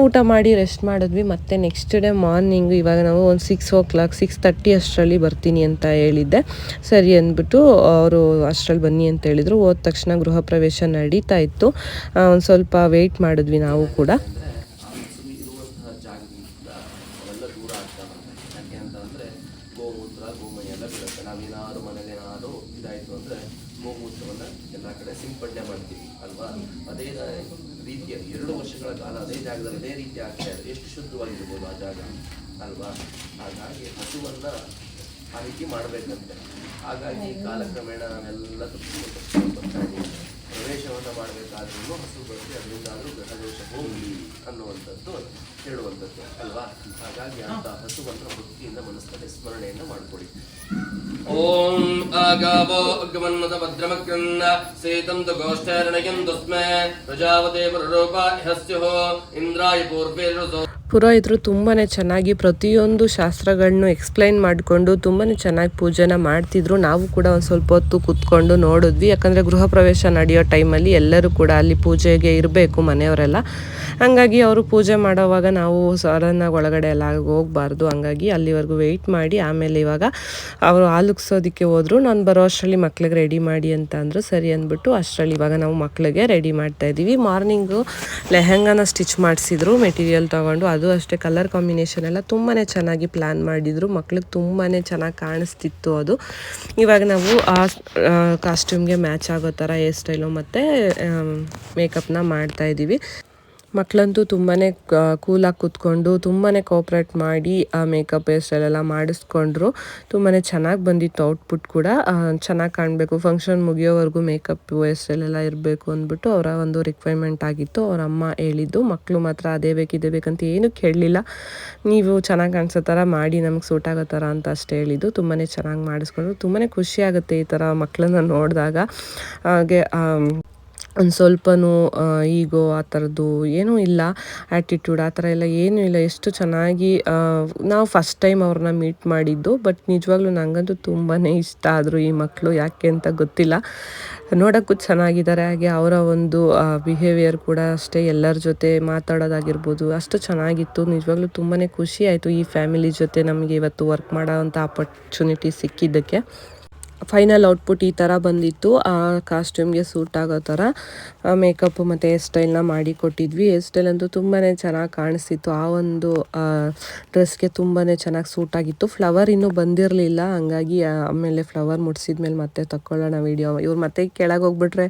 ಊಟ ಮಾಡಿ ರೆಸ್ಟ್ ಮಾಡಿದ್ವಿ. ಮತ್ತೆ ನೆಕ್ಸ್ಟ್ ಡೇ ಮಾರ್ನಿಂಗ್ ಇವಾಗ ನಾವು ಒಂದು six o'clock six thirty ಅಷ್ಟರಲ್ಲಿ ಬರ್ತೀನಿ ಅಂತ ಹೇಳಿದ್ದೆ. ಸರಿ ಅಂದ್ಬಿಟ್ಟು ಅವರು ಅಷ್ಟರಲ್ಲಿ ಬನ್ನಿ ಅಂತ ಹೇಳಿದರು. ಹೋದ ತಕ್ಷಣ ಗೃಹ ಪ್ರವೇಶ ನಡೀತಾ ಇತ್ತು. ಒಂದು ಸ್ವಲ್ಪ ವೆಯ್ಟ್ ಮಾಡಿದ್ವಿ ನಾವು ಕೂಡ. ಎಲ್ಲ ಕಡೆ ಸಿಂಪಡಣೆ ಮಾಡ್ತೀವಿ ಅಲ್ವಾ? ಅದೇ ರೀತಿಯಲ್ಲಿ ಎರಡು ವರ್ಷಗಳ ಕಾಲ ಅದೇ ಜಾಗದಲ್ಲಿ ಅದೇ ರೀತಿ ಆಗ್ತಾ ಇದೆ. ಎಷ್ಟು ಶುದ್ಧವಾಗಿರ್ಬೋದು ಆ ಜಾಗ? ಅಲ್ವಾ? ಹಾಗಾಗಿ ಹಸುವನ್ನ ಆ ರೀತಿ ಮಾಡಬೇಕಂತೆ. ಹಾಗಾಗಿ ಕಾಲಕ್ರಮೇಣ ನಾವೆಲ್ಲ ತಪ್ಪಿಸ್ಕೊಂಡು ತಪ್ಪಿಸ್ಕೊಂಡು ಬರ್ತಾ ಇದ್ದೀವಿ. ಪ್ರವೇಶವನ್ನು ಮಾಡಬೇಕಾದ್ರೂ ಹಸು ಬರ್ತಿ ಅದರಿಂದಾದರೂ ಗ್ರಹದೋಷ ಹೋಗಲಿ ಅನ್ನುವಂಥದ್ದು ಹೇಳುವಂಥದ್ದು ಅಲ್ವಾ? ಹಾಗಾಗಿ ಅಂತ ಹಸು ಮಂತ್ರ ಭಕ್ತಿಯಿಂದ ಮನಸ್ಸಲ್ಲಿ ಸ್ಮರಣೆಯನ್ನು ಮಾಡಿಕೊಡಿ ಓಂ ಆಗಾವೋ ಅಗ್ಮನ್ನದ ಭದ್ರಮಕೃನ್ನ ಸೇತಂದು ಗೋಷ್ಠರಣಯಂ ದುಸ್ಮೆ ಪ್ರಜಾವತೆ ಪರರೂಪ ಹಸ್ಯುಹೋ ಇಂದ್ರಾಯ ಪೂರ್ವೇರುಸೋ ಪುರೋಹಿತರು ತುಂಬಾ ಚೆನ್ನಾಗಿ ಪ್ರತಿಯೊಂದು ಶಾಸ್ತ್ರಗಳನ್ನು ಎಕ್ಸ್ಪ್ಲೈನ್ ಮಾಡಿಕೊಂಡು ತುಂಬಾ ಚೆನ್ನಾಗಿ ಪೂಜೆನ ಮಾಡ್ತಿದ್ರು. ನಾವು ಕೂಡ ಒಂದು ಸ್ವಲ್ಪ ಹೊತ್ತು ಕೂತ್ಕೊಂಡು ನೋಡಿದ್ವಿ. ಯಾಕಂದರೆ ಗೃಹ ಪ್ರವೇಶ ನಡೆಯೋ ಟೈಮಲ್ಲಿ ಎಲ್ಲರೂ ಕೂಡ ಅಲ್ಲಿ ಪೂಜೆಗೆ ಇರಬೇಕು ಮನೆಯವರೆಲ್ಲ. ಹಾಗಾಗಿ ಅವರು ಪೂಜೆ ಮಾಡೋವಾಗ ನಾವು ಸರನ್ನ ಒಳಗಡೆ ಎಲ್ಲ ಹೋಗಬಾರ್ದು. ಹಂಗಾಗಿ ಅಲ್ಲಿವರೆಗೂ ವೆಯ್ಟ್ ಮಾಡಿ ಆಮೇಲೆ ಇವಾಗ ಅವರು ಹಾಲುಗ್ಸೋದಕ್ಕೆ ಹೋದ್ರು. ನಾನು ಬರೋ ಅಷ್ಟರಲ್ಲಿ ಮಕ್ಳಿಗೆ ರೆಡಿ ಮಾಡಿ ಅಂತ ಅಂದರು. ಸರಿ ಅಂದ್ಬಿಟ್ಟು ಅಷ್ಟರಲ್ಲಿ ಇವಾಗ ನಾವು ಮಕ್ಕಳಿಗೆ ರೆಡಿ ಮಾಡ್ತಾ ಇದ್ದೀವಿ ಮಾರ್ನಿಂಗು ಲೆಹಂಗಾನ ಸ್ಟಿಚ್ ಮಾಡಿಸಿದ್ರು. ಮೆಟೀರಿಯಲ್ ತೊಗೊಂಡು ಅಷ್ಟೇ ಕಲರ್ ಕಾಂಬಿನೇಷನ್ ಎಲ್ಲ ತುಂಬಾ ಚೆನ್ನಾಗಿ ಪ್ಲ್ಯಾನ್ ಮಾಡಿದ್ರು. ಮಕ್ಳಿಗೆ ತುಂಬಾ ಚೆನ್ನಾಗಿ ಕಾಣಿಸ್ತಿತ್ತು ಅದು. ಇವಾಗ ನಾವು ಆ ಕಾಸ್ಟ್ಯೂಮ್ಗೆ ಮ್ಯಾಚ್ ಆಗೋ ಥರ ಹೇರ್ ಸ್ಟೈಲು ಮತ್ತು ಮೇಕಪ್ನ ಮಾಡ್ತಾ ಇದ್ದೀವಿ ಮಕ್ಕಳಂತೂ ತುಂಬಾ ಕೂಲಾಗಿ ಕೂತ್ಕೊಂಡು ತುಂಬಾ ಕೋಪ್ರೇಟ್ ಮಾಡಿ, ಆ ಮೇಕಪ್ ಹೇರ್ ಸ್ಟೈಲ್ ಎಲ್ಲ ಮಾಡಿಸ್ಕೊಂಡ್ರು. ತುಂಬಾ ಚೆನ್ನಾಗಿ ಬಂದಿತ್ತು ಔಟ್ಪುಟ್ ಕೂಡ. ಚೆನ್ನಾಗಿ ಕಾಣಬೇಕು. ಫಂಕ್ಷನ್ ಮುಗಿಯೋವರೆಗೂ ಮೇಕಪ್ ಹೇರ್ ಸ್ಟೈಲ್ ಎಲ್ಲ ಇರಬೇಕು ಅಂದ್ಬಿಟ್ಟು ಅವರ ಒಂದು ರಿಕ್ವೈರ್ಮೆಂಟ್ ಆಗಿತ್ತು. ಅವ್ರ ಅಮ್ಮ ಹೇಳಿದ್ದು ಮಕ್ಕಳು ಮಾತ್ರ ಅದೇ ಬೇಕು, ಇದೇ ಬೇಕಂತ ಏನೂ ಕೇಳಲಿಲ್ಲ. ನೀವು ಚೆನ್ನಾಗಿ ಕಾಣಿಸೋ ಥರ ಮಾಡಿ, ನಮಗೆ ಸೂಟ್ ಆಗೋ ಥರ ಅಂತ ಅಷ್ಟೇ ಹೇಳಿದ್ದು. ತುಂಬಾ ಚೆನ್ನಾಗಿ ಮಾಡಿಸ್ಕೊಂಡ್ರು. ತುಂಬಾ ಖುಷಿ ಆಗುತ್ತೆ ಈ ಥರ ಮಕ್ಕಳನ್ನ ನೋಡಿದಾಗ. ಹಾಗೆ ಒಂದು ಸ್ವಲ್ಪನೂ ಈಗೋ, ಆ ಥರದ್ದು ಏನೂ ಇಲ್ಲ. ಆ್ಯಟಿಟ್ಯೂಡ್ ಆ ಥರ ಎಲ್ಲ ಏನೂ ಇಲ್ಲ. ಎಷ್ಟು ಚೆನ್ನಾಗಿ ನಾವು ಫಸ್ಟ್ ಟೈಮ್ ಅವ್ರನ್ನ ಮೀಟ್ ಮಾಡಿದ್ದು ಬಟ್ ನಿಜವಾಗ್ಲೂ ನನಗಂತೂ ತುಂಬಾ ಇಷ್ಟ ಆದರು ಈ ಮಕ್ಕಳು ಯಾಕೆ ಅಂತ ಗೊತ್ತಿಲ್ಲ. ನೋಡೋಕ್ಕೂ ಚೆನ್ನಾಗಿದ್ದಾರೆ. ಹಾಗೆ ಅವರ ಒಂದು ಬಿಹೇವಿಯರ್ ಕೂಡ ಅಷ್ಟೇ. ಎಲ್ಲರ ಜೊತೆ ಮಾತಾಡೋದಾಗಿರ್ಬೋದು. ಅಷ್ಟು ಚೆನ್ನಾಗಿತ್ತು. ನಿಜವಾಗ್ಲೂ ತುಂಬಾ ಖುಷಿ ಆಯಿತು ಈ ಫ್ಯಾಮಿಲಿ ಜೊತೆ ನಮಗೆ ಇವತ್ತು ವರ್ಕ್ ಮಾಡೋವಂಥ ಆಪರ್ಚುನಿಟಿ ಸಿಕ್ಕಿದ್ದಕ್ಕೆ. ಫೈನಲ್ ಔಟ್ಪುಟ್ ಈ ಥರ ಬಂದಿತ್ತು. ಆ ಕಾಸ್ಟ್ಯೂಮ್ಗೆ ಸೂಟ್ ಆಗೋ ಥರ ಮೇಕಪ್ ಮತ್ತು ಹೇರ್ ಸ್ಟೈಲ್ನ ಮಾಡಿ ಕೊಟ್ಟಿದ್ವಿ. ಹೇರ್ ಸ್ಟೈಲ್ ಅಂತೂ ತುಂಬಾ ಚೆನ್ನಾಗಿ ಕಾಣಿಸ್ತಿತ್ತು. ಆ ಒಂದು ಡ್ರೆಸ್ಗೆ ತುಂಬಾ ಚೆನ್ನಾಗಿ ಸೂಟ್ ಆಗಿತ್ತು. ಫ್ಲವರ್ ಇನ್ನೂ ಬಂದಿರಲಿಲ್ಲ. ಹಂಗಾಗಿ ಆಮೇಲೆ ಫ್ಲವರ್ ಮುಟ್ಸಿದ್ಮೇಲೆ ಮತ್ತೆ ತಕ್ಕೊಳ್ಳೋಣ ವೀಡಿಯೋ. ಇವ್ರು ಮತ್ತೆ ಕೆಳಗೆ ಹೋಗ್ಬಿಟ್ರೆ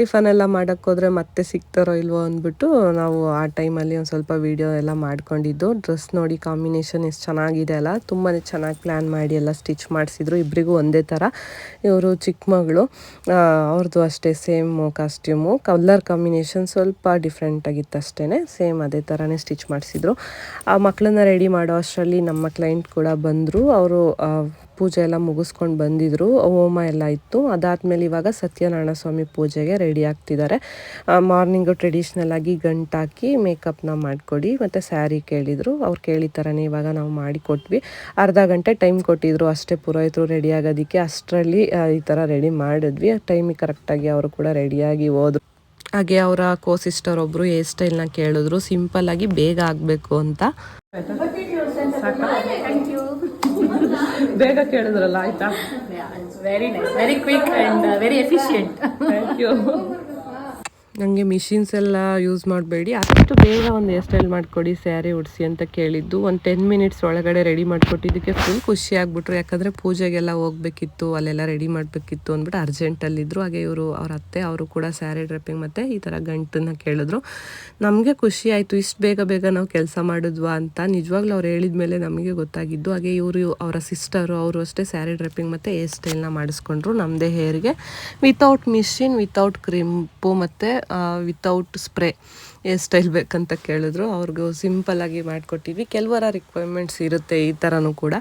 ಟಿಫನ್ ಎಲ್ಲ ಮಾಡೋಕ್ಕೋದ್ರೆ ಮತ್ತೆ ಸಿಗ್ತಾರೋ ಇಲ್ವೋ ಅಂದ್ಬಿಟ್ಟು ನಾವು ಆ ಟೈಮಲ್ಲಿ ಒಂದು ಸ್ವಲ್ಪ ವೀಡಿಯೋ ಎಲ್ಲ ಮಾಡ್ಕೊಂಡಿದ್ದು. ಡ್ರೆಸ್ ನೋಡಿ ಕಾಂಬಿನೇಷನ್ ಎಷ್ಟು ಚೆನ್ನಾಗಿದೆ ಅಲ್ಲ? ತುಂಬಾ ಚೆನ್ನಾಗಿ ಪ್ಲ್ಯಾನ್ ಮಾಡಿ ಎಲ್ಲ ಸ್ಟಿಚ್ ಮಾಡಿಸಿದ್ರು. ಇಬ್ಬರಿಗೂ ಒಂದೇ ಥರ ಇವರು ಚಿಕ್ಕ ಮಗಳು. ಅವ್ರದ್ದು ಅಷ್ಟೇ ಸೇಮ್ ಕಾಸ್ಟ್ಯೂಮು ಕಲ್ಲರ್ ಕಾಂಬಿನೇಷನ್ ಸ್ವಲ್ಪ ಡಿಫ್ರೆಂಟ್ ಆಗಿತ್ತು ಅಷ್ಟೇ ಸೇಮ್ ಅದೇ ಥರನೇ ಸ್ಟಿಚ್ ಮಾಡಿಸಿದ್ರು. ಆ ಮಕ್ಕಳನ್ನ ರೆಡಿ ಮಾಡೋ ಅಷ್ಟರಲ್ಲಿ ನಮ್ಮ ಕ್ಲೈಂಟ್ ಕೂಡ ಬಂದರು. ಅವರು ಪೂಜೆ ಎಲ್ಲ ಮುಗಿಸ್ಕೊಂಡು ಬಂದಿದ್ರು. ಹೋಮ ಎಲ್ಲ ಇತ್ತು. ಅದಾದಮೇಲೆ ಇವಾಗ ಸತ್ಯನಾರಾಯಣ ಸ್ವಾಮಿ ಪೂಜೆಗೆ ರೆಡಿ ಆಗ್ತಿದ್ದಾರೆ. ಮಾರ್ನಿಂಗು ಟ್ರೆಡಿಷ್ನಲ್ ಆಗಿ ಗಂಟಾಕಿ ಮೇಕಪ್ನ ಮಾಡಿಕೊಡಿ. ಮತ್ತು ಸ್ಯಾರಿ ಕೇಳಿದರು. ಅವ್ರು ಕೇಳಿದ ಥರನೇ ಇವಾಗ ನಾವು ಮಾಡಿಕೊಟ್ವಿ ಅರ್ಧ ಗಂಟೆ ಟೈಮ್ ಕೊಟ್ಟಿದ್ರು. ಅಷ್ಟೇ ಪುರೋಹಿತರು ರೆಡಿ ಆಗೋದಕ್ಕೆ ಅಷ್ಟರಲ್ಲಿ ಈ ಥರ ರೆಡಿ ಮಾಡಿದ್ವಿ. ಟೈಮಿಗೆ ಕರೆಕ್ಟಾಗಿ ಅವರು ಕೂಡ ರೆಡಿಯಾಗಿ ಹೋದ್ರು. ಹಾಗೆ ಅವರ ಕೋ ಸಿಸ್ಟರ್ ಒಬ್ಬರು ಹೇರ್ ಸ್ಟೈಲ್ನ ಕೇಳಿದ್ರು. ಸಿಂಪಲ್ ಆಗಿ ಬೇಗ ಆಗಬೇಕು ಅಂತ. ಬೇಗ ಕೇಳಿದ್ರಲ್ಲ ಆಯ್ತಾ nice, very quick and uh, very efficient. Thank you ನನಗೆ ಮಿಷಿನ್ಸ್ ಎಲ್ಲ ಯೂಸ್ ಮಾಡಬೇಡಿ. ಅಷ್ಟು ಬೇಗ ಒಂದು ಹೇರ್ ಸ್ಟೈಲ್ ಮಾಡಿಕೊಡಿ ಸ್ಯಾರಿ ಉಡಿಸಿ ಅಂತ ಕೇಳಿದ್ದು. ಒಂದು ಟೆನ್ ಮಿನಿಟ್ಸ್ ಒಳಗಡೆ ರೆಡಿ ಮಾಡಿಕೊಟ್ಟಿದ್ದಕ್ಕೆ ಫುಲ್ ಖುಷಿ ಆಗ್ಬಿಟ್ರು. ಯಾಕಂದರೆ ಪೂಜೆಗೆಲ್ಲ ಹೋಗ್ಬೇಕಿತ್ತು, ಅಲ್ಲೆಲ್ಲ ರೆಡಿ ಮಾಡಬೇಕಿತ್ತು ಅಂದ್ಬಿಟ್ಟು ಅರ್ಜೆಂಟಲ್ಲಿದ್ದರು ಹಾಗೆ ಇವರು, ಅವ್ರ ಅತ್ತೆ, ಅವರು ಕೂಡ ಸ್ಯಾರಿ ಡ್ರೆಪ್ಪಿಂಗ್ ಮತ್ತು ಈ ಥರ ಗಂಟನ್ನು ಕೇಳಿದ್ರು. ನಮಗೆ ಖುಷಿ ಆಯಿತು. ಇಷ್ಟು ಬೇಗ ಬೇಗ ನಾವು ಕೆಲಸ ಮಾಡಿದ್ವಾ ಅಂತ ನಿಜವಾಗ್ಲೂ ಅವ್ರು ಹೇಳಿದ ಮೇಲೆ ನಮಗೆ ಗೊತ್ತಾಗಿದ್ದು. ಹಾಗೆ ಇವರು, ಅವರ ಸಿಸ್ಟರು ಅವರು ಅಷ್ಟೇ ಸ್ಯಾರಿ ಡ್ರೆಪ್ಪಿಂಗ್ ಮತ್ತು ಹೇರ್ ಸ್ಟೈಲ್ನ ಮಾಡಿಸ್ಕೊಂಡ್ರು ನಮ್ಮದೇ ಹೇರ್ಗೆ ವಿತೌಟ್ ಮಿಷಿನ್ ವಿತೌಟ್ ಕ್ರಿಂಪು ಮತ್ತು ವಿತೌಟ್ ಸ್ಪ್ರೇ ಹೇರ್ ಸ್ಟೈಲ್ ಬೇಕಂತ ಕೇಳಿದ್ರು. ಅವ್ರಿಗೂ ಸಿಂಪಲ್ಲಾಗಿ ಮಾಡಿಕೊಟ್ಟಿದ್ವಿ. ಕೆಲವರ ರಿಕ್ವೈರ್ಮೆಂಟ್ಸ್ ಇರುತ್ತೆ ಈ ಥರನೂ ಕೂಡ.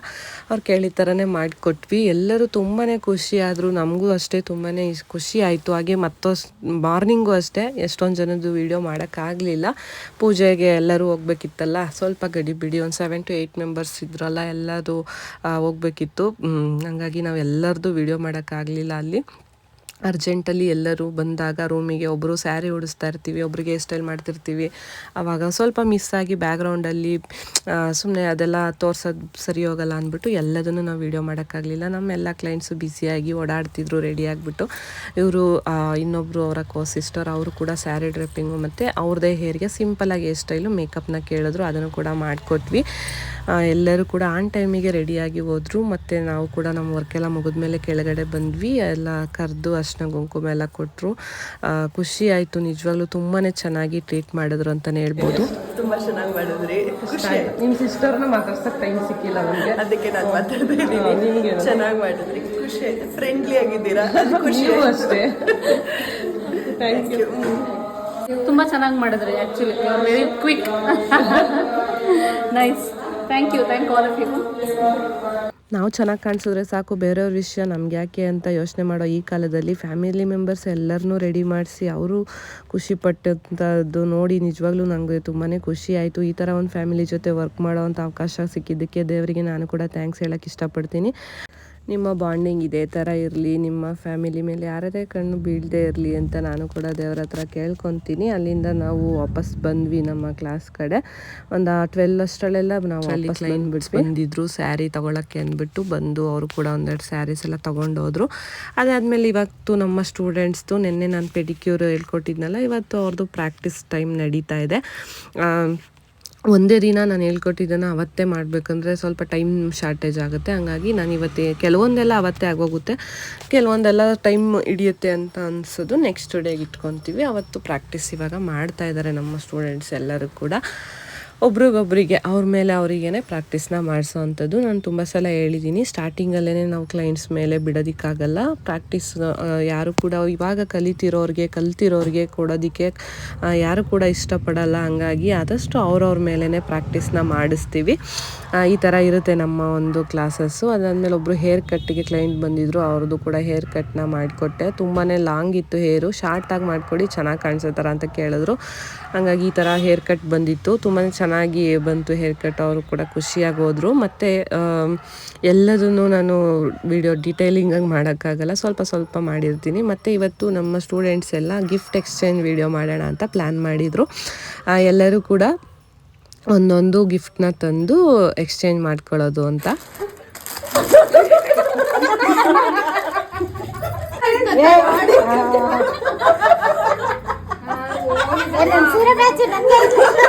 ಅವ್ರು ಕೇಳಿದ ಥರನೇ ಮಾಡಿಕೊಟ್ವಿ. ಎಲ್ಲರೂ ತುಂಬಾ ಖುಷಿ ಆದರು. ನಮಗೂ ಅಷ್ಟೇ ತುಂಬಾ ಖುಷಿ ಆಯಿತು. ಹಾಗೆ ಮತ್ತೊಸ್ ಮಾರ್ನಿಂಗು ಅಷ್ಟೇ ಎಷ್ಟೊಂದು ಜನದ್ದು ವೀಡಿಯೋ ಮಾಡೋಕ್ಕಾಗಲಿಲ್ಲ. ಪೂಜೆಗೆ ಎಲ್ಲರೂ ಹೋಗ್ಬೇಕಿತ್ತಲ್ಲ. ಸ್ವಲ್ಪ ಗಡಿ ಬಿಡಿ. ಒಂದು ಸೆವೆನ್ ಟು ಏಯ್ಟ್ ಮೆಂಬರ್ಸ್ ಇದ್ರಲ್ಲ ಎಲ್ಲರೂ ಹೋಗ್ಬೇಕಿತ್ತು. ಹಂಗಾಗಿ ನಾವು ಎಲ್ಲರದ್ದು ವೀಡಿಯೋ ಮಾಡೋಕ್ಕಾಗಲಿಲ್ಲ ಅಲ್ಲಿ. ಅರ್ಜೆಂಟಲ್ಲಿ ಎಲ್ಲರೂ ಬಂದಾಗ ರೂಮಿಗೆ ಒಬ್ಬರು ಸ್ಯಾರಿ ಉಡಿಸ್ತಾ ಇರ್ತೀವಿ, ಒಬ್ರಿಗೆ ಹೇರ್ ಸ್ಟೈಲ್ ಮಾಡ್ತಿರ್ತೀವಿ. ಆವಾಗ ಸ್ವಲ್ಪ ಮಿಸ್ ಆಗಿ ಬ್ಯಾಕ್ಗ್ರೌಂಡಲ್ಲಿ ಸುಮ್ಮನೆ ಅದೆಲ್ಲ ತೋರ್ಸೋದು ಸರಿ ಹೋಗಲ್ಲ ಅಂದ್ಬಿಟ್ಟು ಎಲ್ಲದನ್ನು ನಾವು ವೀಡಿಯೋ ಮಾಡೋಕ್ಕಾಗಲಿಲ್ಲ. ನಮ್ಮೆಲ್ಲ ಕ್ಲೈಂಟ್ಸು ಬ್ಯುಸಿಯಾಗಿ ಓಡಾಡ್ತಿದ್ರು ರೆಡಿ ಆಗಿಬಿಟ್ಟು. ಇವರು ಇನ್ನೊಬ್ಬರು ಅವರ ಕೋ ಸಿಸ್ಟರ್ ಅವರು ಕೂಡ ಸ್ಯಾರಿ ಡ್ರೆಪ್ಪಿಂಗು ಮತ್ತು ಅವ್ರದೇ ಹೇರ್ಗೆ ಸಿಂಪಲಾಗಿ ಹೇರ್ ಸ್ಟೈಲು ಮೇಕಪ್ನ ಕೇಳಿದ್ರು, ಅದನ್ನು ಕೂಡ ಮಾಡಿಕೊಟ್ವಿ. ಎಲ್ಲರೂ ಕೂಡ ಆನ್ ಟೈಮಿಗೆ ರೆಡಿಯಾಗಿ ಹೋದರು. ಮತ್ತು ನಾವು ಕೂಡ ನಮ್ಮ ವರ್ಕೆಲ್ಲ ಮುಗಿದ ಮುಗಿದ್ಮೇಲೆ ಕೆಳಗಡೆ ಬಂದ್ವಿ. ಎಲ್ಲ ಕರೆದು ಅರ್ಶಿನ ಕುಂಕುಮ ಎಲ್ಲ ಕೊಟ್ಟರು ಖುಷಿ ಆಯಿತು ನಿಜವಾಗ್ಲೂ ತುಂಬಾ ಚೆನ್ನಾಗಿ ಟ್ರೀಟ್ ಮಾಡಿದ್ರು ಅಂತಲೇ ಹೇಳ್ಬೋದು. ತುಂಬಾ ಚೆನ್ನಾಗಿ ಮಾಡಿದ್ರಿ. ಖುಷಿ ನಿಮ್ಮ ಸಿಸ್ಟರ್ನ ಮಾತಾಡ್ಸಕ್ಕೆ ಟೈಮ್ ಸಿಕ್ಕಿಲ್ಲ ನಮಗೆ. ಅದಕ್ಕೆ ನಾನು ಮಾತಾಡ್ತಾ ನಿಮಗೆ ಚೆನ್ನಾಗಿ ಮಾಡಿದ್ರಿ. ಖುಷಿ ಆಯಿತು. ಫ್ರೆಂಡ್ಲಿ ಆಗಿದ್ದೀರಾ? ಅದು ಖುಷಿ ಅಷ್ಟೇ. ಥ್ಯಾಂಕ್ ಯು ತುಂಬಾ ಚೆನ್ನಾಗಿ ಮಾಡಿದ್ರಿ actually you are very quick nice thank you thank all of you ನಾವು ಚೆನ್ನಾಗಿ ಕಾಣಿಸಿದ್ರೆ ಸಾಕು. ಬೇರೆಯವ್ರ ವಿಷಯ ನಮ್ಗೆ ಯಾಕೆ ಅಂತ ಯೋಚನೆ ಮಾಡೋ ಈ ಕಾಲದಲ್ಲಿ ಫ್ಯಾಮಿಲಿ ಮೆಂಬರ್ಸ್ ಎಲ್ಲರನ್ನೂ ರೆಡಿ ಮಾಡಿಸಿ ಅವರು ಖುಷಿ ಪಟ್ಟಂಥದ್ದು ನೋಡಿ ನಿಜವಾಗ್ಲೂ ನನಗೆ ತುಂಬಾ ಖುಷಿ ಆಯಿತು. ಈ ಥರ ಒಂದು ಫ್ಯಾಮಿಲಿ ಜೊತೆ ವರ್ಕ್ ಮಾಡೋವಂಥ ಅವಕಾಶ ಸಿಕ್ಕಿದ್ದಕ್ಕೆ ದೇವರಿಗೆ ನಾನು ಕೂಡ ಥ್ಯಾಂಕ್ಸ್ ಹೇಳೋಕ್ಕೆ ಇಷ್ಟಪಡ್ತೀನಿ. ನಿಮ್ಮ ಬಾಂಡಿಂಗ್ ಇದೇ ಥರ ಇರಲಿ ನಿಮ್ಮ ಫ್ಯಾಮಿಲಿ ಮೇಲೆ ಯಾರದೇ ಕಣ್ಣು ಬೀಳದೇ ಇರಲಿ ಅಂತ ನಾನು ಕೂಡ ದೇವರ ಹತ್ರ ಕೇಳ್ಕೊತೀನಿ. ಅಲ್ಲಿಂದ ನಾವು ವಾಪಸ್ ಬಂದ್ವಿ ನಮ್ಮ ಕ್ಲಾಸ್ ಕಡೆ. ಒಂದು ಟ್ವೆಲ್ ಅಷ್ಟರಲ್ಲೆಲ್ಲ ನಾವು ವಾಪಸ್ ಬಂದ್ಬಿಟ್ಟು ಬಂದಿದ್ರು ಸ್ಯಾರಿ ತಗೊಳಕ್ಕೆ ಅಂದ್ಬಿಟ್ಟು ಬಂದು ಅವರು ಕೂಡ ಒಂದೆರಡು ಸ್ಯಾರೀಸ್ ಎಲ್ಲ ತೊಗೊಂಡು ಹೋದ್ರು ಅದಾದಮೇಲೆ ಇವತ್ತು ನಮ್ಮ ಸ್ಟೂಡೆಂಟ್ಸ್ದು ನಿನ್ನೆ ನಾನು ಪೆಡಿಕ್ಯೂರ್ ಹೇಳ್ಕೊಟ್ಟಿದ್ನಲ್ಲ ಇವತ್ತು ಅವ್ರದ್ದು ಪ್ರಾಕ್ಟೀಸ್ ಟೈಮ್ ನಡೀತಾ ಇದೆ. ಒಂದೇ ದಿನ ನಾನು ಹೇಳ್ಕೊಟ್ಟಿದ್ದನ್ನು ಅವತ್ತೇ ಮಾಡಬೇಕಂದ್ರೆ ಸ್ವಲ್ಪ ಟೈಮ್ ಶಾರ್ಟೇಜ್ ಆಗುತ್ತೆ. ಹಾಗಾಗಿ ನಾನು ಇವತ್ತೇ ಕೆಲವೊಂದೆಲ್ಲ ಅವತ್ತೇ ಆಗೋಗುತ್ತೆ. ಕೆಲವೊಂದೆಲ್ಲ ಟೈಮ್ ಹಿಡಿಯುತ್ತೆ ಅಂತ ಅನ್ಸೋದು ನೆಕ್ಸ್ಟ್ ಡೇಗೆ ಇಟ್ಕೊತೀವಿ. ಅವತ್ತು ಪ್ರಾಕ್ಟೀಸ್ ಇವಾಗ ಮಾಡ್ತಾ ಇದ್ದಾರೆ ನಮ್ಮ ಸ್ಟೂಡೆಂಟ್ಸ್ ಎಲ್ಲರೂ ಕೂಡ. ಒಬ್ರಿಗೊಬ್ರಿಗೆ ಅವ್ರ ಮೇಲೆ ಅವರಿಗೇನೆ ಪ್ರಾಕ್ಟೀಸ್ನ ಮಾಡಿಸೋ ಅಂಥದ್ದು ನಾನು ತುಂಬ ಸಲ ಹೇಳಿದ್ದೀನಿ ಸ್ಟಾರ್ಟಿಂಗಲ್ಲೇ ನಾವು ಕ್ಲೈಂಟ್ಸ್ ಮೇಲೆ ಬಿಡೋದಕ್ಕಾಗಲ್ಲ. ಪ್ರಾಕ್ಟೀಸ್ ಯಾರು ಕೂಡ ಇವಾಗ ಕಲಿತಿರೋರಿಗೆ, ಕಲ್ತಿರೋರಿಗೆ ಕೊಡೋದಕ್ಕೆ ಯಾರು ಕೂಡ ಇಷ್ಟಪಡಲ್ಲ. ಹಂಗಾಗಿ ಆದಷ್ಟು ಅವ್ರವ್ರ ಮೇಲೇ ಪ್ರಾಕ್ಟೀಸ್ನ ಮಾಡಿಸ್ತೀವಿ. ಈ ಥರ ಇರುತ್ತೆ ನಮ್ಮ ಒಂದು ಕ್ಲಾಸಸ್ಸು ಅದಾದಮೇಲೆ ಒಬ್ಬರು ಹೇರ್ ಕಟ್ಟಿಗೆ ಕ್ಲೈಂಟ್ ಬಂದಿದ್ದರು ಅವ್ರದ್ದು ಕೂಡ ಹೇರ್ ಕಟ್ನ ಮಾಡಿಕೊಟ್ಟೆ. ತುಂಬಾ ಲಾಂಗ್ ಇತ್ತು ಹೇರು ಶಾರ್ಟಾಗಿ ಮಾಡಿಕೊಡಿ, ಚೆನ್ನಾಗಿ ಕಾಣಿಸೋ ಥರ ಅಂತ ಕೇಳಿದ್ರು. ಹಂಗಾಗಿ ಈ ಥರ ಹೇರ್ ಕಟ್ ಬಂದಿತ್ತು. ತುಂಬಾ ಚೆನ್ನಾಗಿ ಚೆನ್ನಾಗಿ ಬಂತು ಹೇರ್ ಕಟ್ ಅವರು ಕೂಡ ಖುಷಿಯಾಗಿ ಹೋದರು ಮತ್ತು ಎಲ್ಲದನ್ನು ನಾನು ವಿಡಿಯೋ ಡೀಟೇಲಿಂಗಾಗಿ ಮಾಡೋಕ್ಕಾಗಲ್ಲ ಸ್ವಲ್ಪ ಸ್ವಲ್ಪ ಮಾಡಿರ್ತೀನಿ ಮತ್ತು ಇವತ್ತು ನಮ್ಮ ಸ್ಟೂಡೆಂಟ್ಸ್ ಎಲ್ಲ ಗಿಫ್ಟ್ ಎಕ್ಸ್ಚೇಂಜ್ ವಿಡಿಯೋ ಮಾಡೋಣ ಅಂತ ಪ್ಲ್ಯಾನ್ ಮಾಡಿದರು ಎಲ್ಲರೂ ಕೂಡ ಒಂದೊಂದು ಗಿಫ್ಟ್ನ ತಂದು ಎಕ್ಸ್ಚೇಂಜ್ ಮಾಡ್ಕೊಳ್ಳೋದು ಅಂತ ಸೂರ್ಯ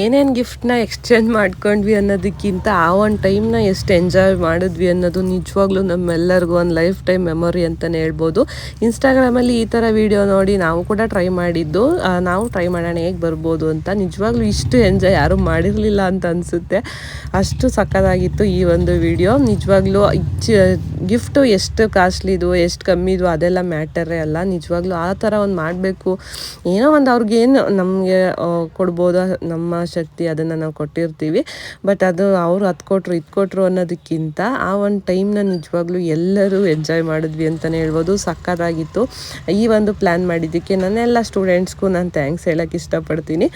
ಏನೇನು ಗಿಫ್ಟ್ನ ಎಕ್ಸ್ಚೇಂಜ್ ಮಾಡ್ಕೊಂಡ್ವಿ ಅನ್ನೋದಕ್ಕಿಂತ ಆ ಒಂದು ಟೈಮ್ನ ಎಷ್ಟು ಎಂಜಾಯ್ ಮಾಡಿದ್ವಿ ಅನ್ನೋದು ನಿಜವಾಗ್ಲೂ ನಮ್ಮೆಲ್ಲರಿಗೂ ಒಂದು ಲೈಫ್ ಟೈಮ್ ಮೆಮೊರಿ ಅಂತಲೇ ಹೇಳ್ಬೋದು ಇನ್ಸ್ಟಾಗ್ರಾಮಲ್ಲಿ ಈ ಥರ ವಿಡಿಯೋ ನೋಡಿ ನಾವು ಕೂಡ ಟ್ರೈ ಮಾಡಿದ್ದು. ನಾವು ಟ್ರೈ ಮಾಡೋಣ, ಹೇಗೆ ಬರ್ಬೋದು ಅಂತ ನಿಜವಾಗ್ಲೂ ಇಷ್ಟು ಎಂಜಾಯ್ ಯಾರೂ ಮಾಡಿರಲಿಲ್ಲ ಅಂತ ಅನಿಸುತ್ತೆ. ಅಷ್ಟು ಸಕ್ಕತ್ತಾಗಿತ್ತು ಈ ಒಂದು ವಿಡಿಯೋ ನಿಜವಾಗ್ಲೂ ಗಿಫ್ಟು ಎಷ್ಟು ಕಾಸ್ಟ್ಲಿದು, ಎಷ್ಟು ಕಮ್ಮಿದು ಅದೆಲ್ಲ ಮ್ಯಾಟರೇ ಅಲ್ಲ. ನಿಜವಾಗ್ಲೂ ಆ ಥರ ಒಂದು ಮಾಡಬೇಕು. ಏನೋ ಒಂದು ಅವ್ರಿಗೇನು ನಮಗೆ ಕೊಡ್ಬೋದು? ನಮ್ಮ ಶಕ್ತಿ ಅದನ್ನು ನಾವು ಕೊಟ್ಟಿರ್ತೀವಿ. ಬಟ್ ಅದು ಅವರು ಅದು ಕೊಟ್ಟರು ಇದು ಕೊಟ್ಟರು ಅನ್ನೋದಕ್ಕಿಂತ ಆ ಒಂದು ಟೈಮ್ನ ನಿಜವಾಗ್ಲೂ ಎಲ್ಲರೂ ಎಂಜಾಯ್ ಮಾಡಿದ್ವಿ ಅಂತಲೇ ಹೇಳ್ಬೋದು. ಸಕ್ಕತ್ತಾಗಿತ್ತು. ಈ ಒಂದು ಪ್ಲ್ಯಾನ್ ಮಾಡಿದ್ದಕ್ಕೆ ನನ್ನೆಲ್ಲ ಸ್ಟೂಡೆಂಟ್ಸ್ಗೂ ನಾನು ಥ್ಯಾಂಕ್ಸ್ ಹೇಳೋಕ್ಕೆ ಇಷ್ಟಪಡ್ತೀನಿ.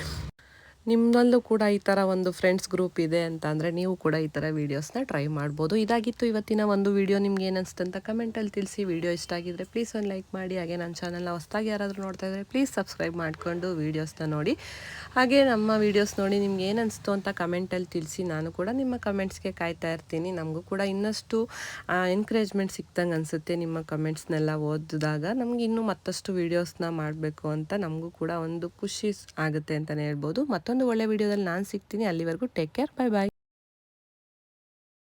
ನಿಮ್ಮಲ್ಲೂ ಕೂಡ ಈ ಥರ ಒಂದು ಫ್ರೆಂಡ್ಸ್ ಗ್ರೂಪ್ ಇದೆ ಅಂತ ಅಂದರೆ ನೀವು ಕೂಡ ಈ ಥರ ವೀಡಿಯೋಸ್ನ ಟ್ರೈ ಮಾಡ್ಬೋದು. ಇದಾಗಿತ್ತು ಇವತ್ತಿನ ಒಂದು ವೀಡಿಯೋ ನಿಮ್ಗೆ ಏನು ಅನಿಸ್ತು ಅಂತ ಕಮೆಂಟಲ್ಲಿ ತಿಳಿಸಿ. ವೀಡಿಯೋ ಇಷ್ಟ ಆಗಿದ್ರೆ ಪ್ಲೀಸ್ ಒಂದು ಲೈಕ್ ಮಾಡಿ. ಹಾಗೆ ನನ್ನ ಚಾನಲ್ನ ಹೊಸ್ದಾಗಿ ಯಾರಾದರೂ ನೋಡ್ತಾ ಇದ್ದರೆ ಪ್ಲೀಸ್ ಸಬ್ಸ್ಕ್ರೈಬ್ ಮಾಡಿಕೊಂಡು ವೀಡಿಯೋಸ್ನ ನೋಡಿ. ಹಾಗೆ ನಮ್ಮ ವೀಡಿಯೋಸ್ ನೋಡಿ ನಿಮ್ಗೆ ಏನು ಅನಿಸ್ತು ಅಂತ ಕಮೆಂಟಲ್ಲಿ ತಿಳಿಸಿ. ನಾನು ಕೂಡ ನಿಮ್ಮ ಕಮೆಂಟ್ಸ್ಗೆ ಕಾಯ್ತಾ ಇರ್ತೀನಿ. ನಮಗೂ ಕೂಡ ಇನ್ನಷ್ಟು ಎನ್ಕರೇಜ್ಮೆಂಟ್ ಸಿಕ್ತಂಗೆ ಅನಿಸುತ್ತೆ ನಿಮ್ಮ ಕಮೆಂಟ್ಸ್ನೆಲ್ಲ ಓದಿದಾಗ. ನಮ್ಗೆ ಇನ್ನೂ ಮತ್ತಷ್ಟು ವೀಡಿಯೋಸ್ನ ಮಾಡಬೇಕು ಅಂತ ನಮಗೂ ಕೂಡ ಒಂದು ಖುಷಿ ಆಗುತ್ತೆ ಅಂತಲೇ ಹೇಳ್ಬೋದು. ಮತ್ತೊಂದು ಒಳ್ಳೆ ವಿಡಿಯೋದಲ್ಲಿ ನಾನು ಸಿಗ್ತೀನಿ. ಅಲ್ಲಿವರೆಗೂ ಟೇಕ್ ಕೇರ್ ಬೈ ಬಾಯ್